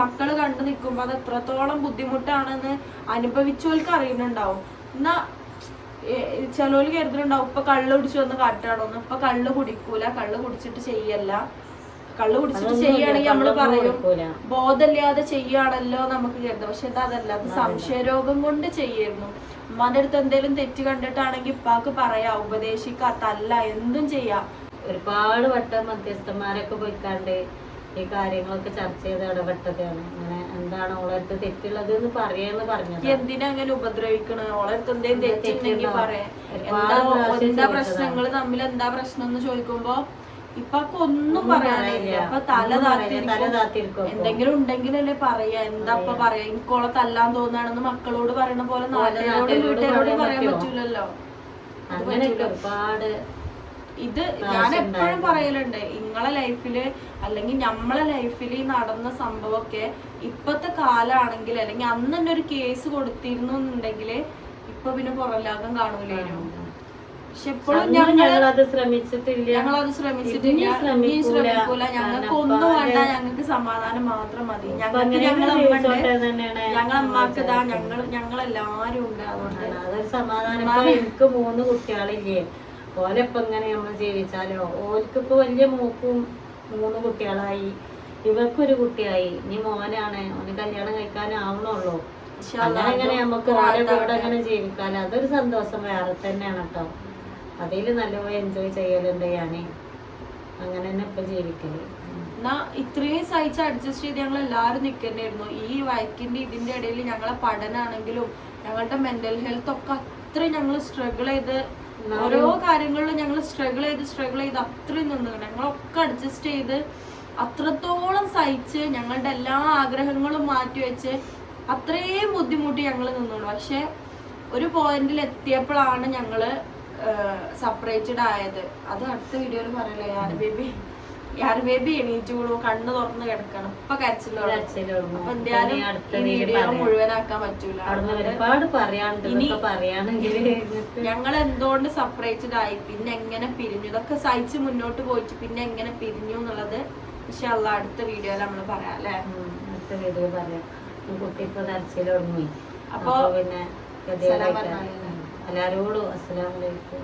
മക്കൾ കണ്ടു നിൽക്കുമ്പോൾ അത് എത്രത്തോളം ബുദ്ധിമുട്ടാണെന്ന് അനുഭവിച്ചവർക്ക് അറിയുന്നുണ്ടാവും. എന്നാ ചിലവർ കരുതുന്നുണ്ടാവും ഇപ്പൊ കള്ള് കുടിച്ചു വന്ന് കാട്ടാണോന്ന്. ഇപ്പൊ കള്ള് കുടിക്കൂല. കള്ള് കുടിച്ചിട്ട് ചെയ്യല്ല. കള്ള് കുടിച്ചിട്ട് ചെയ്യുകയാണെങ്കിൽ നമ്മൾ പറയും ബോധമില്ലാതെ ചെയ്യുകയാണല്ലോ നമുക്ക് കരുതാം. പക്ഷെ ഇത് അതല്ല അത് സംശയരോഗം കൊണ്ട് ചെയ്യായിരുന്നു ഉമ്മാന്റെ അടുത്ത് എന്തെങ്കിലും തെറ്റ് കണ്ടിട്ടാണെങ്കിൽ ഇപ്പാക്ക് പറയാ ഉപദേശിക്കാത്തല്ല എന്തും ചെയ്യാം. ഒരുപാട് വട്ടം മധ്യസ്ഥന്മാരൊക്കെ പോയിക്കാണ്ട് ഈ കാര്യങ്ങളൊക്കെ ചർച്ച ചെയ്ത് ഇടപെട്ടതാണ്. അങ്ങനെ എന്താണ് ഓളടുത്ത് തെറ്റുള്ളത് എന്ന് പറയാന്ന് പറഞ്ഞത്. എന്തിനാ അങ്ങനെ ഉപദ്രവിക്കണ? ഓളടുത്ത് എന്തെങ്കിലും തെറ്റുണ്ടെങ്കിൽ തെറ്റുണ്ടോ? പറയാം. എന്താ. പ്രശ്നങ്ങൾ തമ്മിൽ എന്താ പ്രശ്നം എന്ന് ചോദിക്കുമ്പോ ഇപ്പൊക്കെ ഒന്നും പറയാനില്ല. ഇപ്പൊ തല താത്തി. എന്തെങ്കിലും ഉണ്ടെങ്കിലല്ലേ പറയാ. എന്താ ഇപ്പൊ പറയാ. എനിക്കോളെ തല്ലാൻ തോന്നാണെന്ന് മക്കളോട് പറയണ പോലെ നാട്ടുകാരോടും വീട്ടുകാരോടും പറയാൻ പറ്റൂലല്ലോ. ഇത് ഞാൻ എപ്പോഴും. പറയലുണ്ട്. ഇങ്ങളെ ലൈഫിൽ അല്ലെങ്കിൽ നമ്മളെ ലൈഫിൽ നടന്ന സംഭവമൊക്കെ ഇപ്പത്തെ കാലാണെങ്കിൽ അല്ലെങ്കിൽ അന്ന് തന്നെ ഒരു കേസ് കൊടുത്തിരുന്നു എന്നുണ്ടെങ്കിൽ ഇപ്പൊ പിന്നെ പുറംലോകം കാണൂലായിരുന്നു പക്ഷെ ഇപ്പോഴും ഞങ്ങളത് ശ്രമിച്ചിട്ടില്ല. ഞങ്ങളത് ശ്രമിച്ചിട്ടില്ല. ഇനി ശ്രമിക്കൂല. ഞങ്ങൾക്ക് ഒന്നും വേണ്ട. ഞങ്ങൾക്ക് സമാധാനം മാത്രം മതി. ഞങ്ങൾക്ക് ഞങ്ങളെ അമ്മയ്ക്ക് ഇതാ ഞങ്ങൾ ഞങ്ങളെല്ലാരും ഉണ്ട് അതുകൊണ്ട്. അതൊരു സമാധാനം. എനിക്ക് മൂന്ന് കുട്ടികളില്ലേ. ഓലിപ്പൊ ഇങ്ങനെ നമ്മൾ ജീവിച്ചാലോ? ഓൽക്കിപ്പോ വലിയ മൂക്കും മൂന്ന് കുട്ടികളായി. ഇവക്കൊരു കുട്ടിയായി. ഇനി മോനാണ്. ഓന് കല്യാണം കഴിക്കാനാവണുള്ളൂ. അങ്ങനെ അങ്ങനെ നമുക്ക് ഓരോ. അങ്ങനെ ജീവിക്കാൻ അതൊരു സന്തോഷം വേറെ തന്നെയാണ് കേട്ടോ. അതിൽ നല്ലപോലെ എൻജോയ് ചെയ്യലുണ്ട് ഞാൻ. അങ്ങനെ തന്നെ ഇപ്പൊ ജീവിക്കൽ. എന്നാ ഇത്രയും സഹിച്ച് അഡ്ജസ്റ്റ് ചെയ്ത് ഞങ്ങൾ എല്ലാവരും നിൽക്കണ്ടായിരുന്നു ഈ വയക്കിന്റെ ഇതിന്റെ ഇടയിൽ ഞങ്ങളെ പഠനമാണെങ്കിലും ഞങ്ങളുടെ മെന്റൽ ഹെൽത്ത് ഒക്കെ അത്രയും ഞങ്ങൾ സ്ട്രഗിൾ ചെയ്ത് ഓരോ കാര്യങ്ങളിലും ഞങ്ങൾ സ്ട്രഗിൾ ചെയ്ത് സ്ട്രഗിൾ ചെയ്ത് അത്രയും നിന്നു ഞങ്ങളൊക്കെ അഡ്ജസ്റ്റ് ചെയ്ത് അത്രത്തോളം സഹിച്ച് ഞങ്ങളുടെ എല്ലാ ആഗ്രഹങ്ങളും മാറ്റി വെച്ച് അത്രയും ബുദ്ധിമുട്ടി ഞങ്ങൾ നിന്നുള്ളൂ പക്ഷെ ഒരു പോയിന്റിൽ എത്തിയപ്പോഴാണ് ഞങ്ങൾ സെപ്പറേറ്റഡ് ആയത്. അത് അടുത്ത വീഡിയോയിൽ പറയല്ലേ യാർ ബേബി യാർ ബേബി എണീറ്റുള്ളൂ കണ്ണു തുറന്ന് കിടക്കണം. ഇപ്പൊ കരച്ചിലോ. അപ്പൊ എന്തായാലും വീഡിയോ മുഴുവനാക്കാൻ പറ്റൂല. ഒരുപാട് പറയാനുണ്ട്. ഇനി- പറയാണെങ്കിൽ ഞങ്ങൾ എന്തുകൊണ്ട് സെപ്പറേറ്റഡ് ആയി? പിന്നെ എങ്ങനെ പിരിഞ്ഞു? ഇതൊക്കെ സഹിച്ച് മുന്നോട്ട് പോയിട്ട് പിന്നെ എങ്ങനെ പിരിഞ്ഞു എന്നുള്ളത് പക്ഷെ അല്ല അടുത്ത വീഡിയോയിൽ നമ്മൾ പറയാം അല്ലേ? അടുത്ത വീഡിയോ പറയാം. കുട്ടി ഇപ്പൊ അപ്പൊ അപ്പൊ പിന്നെ എല്ലാരോടും അസ്സലാമലൈക്കും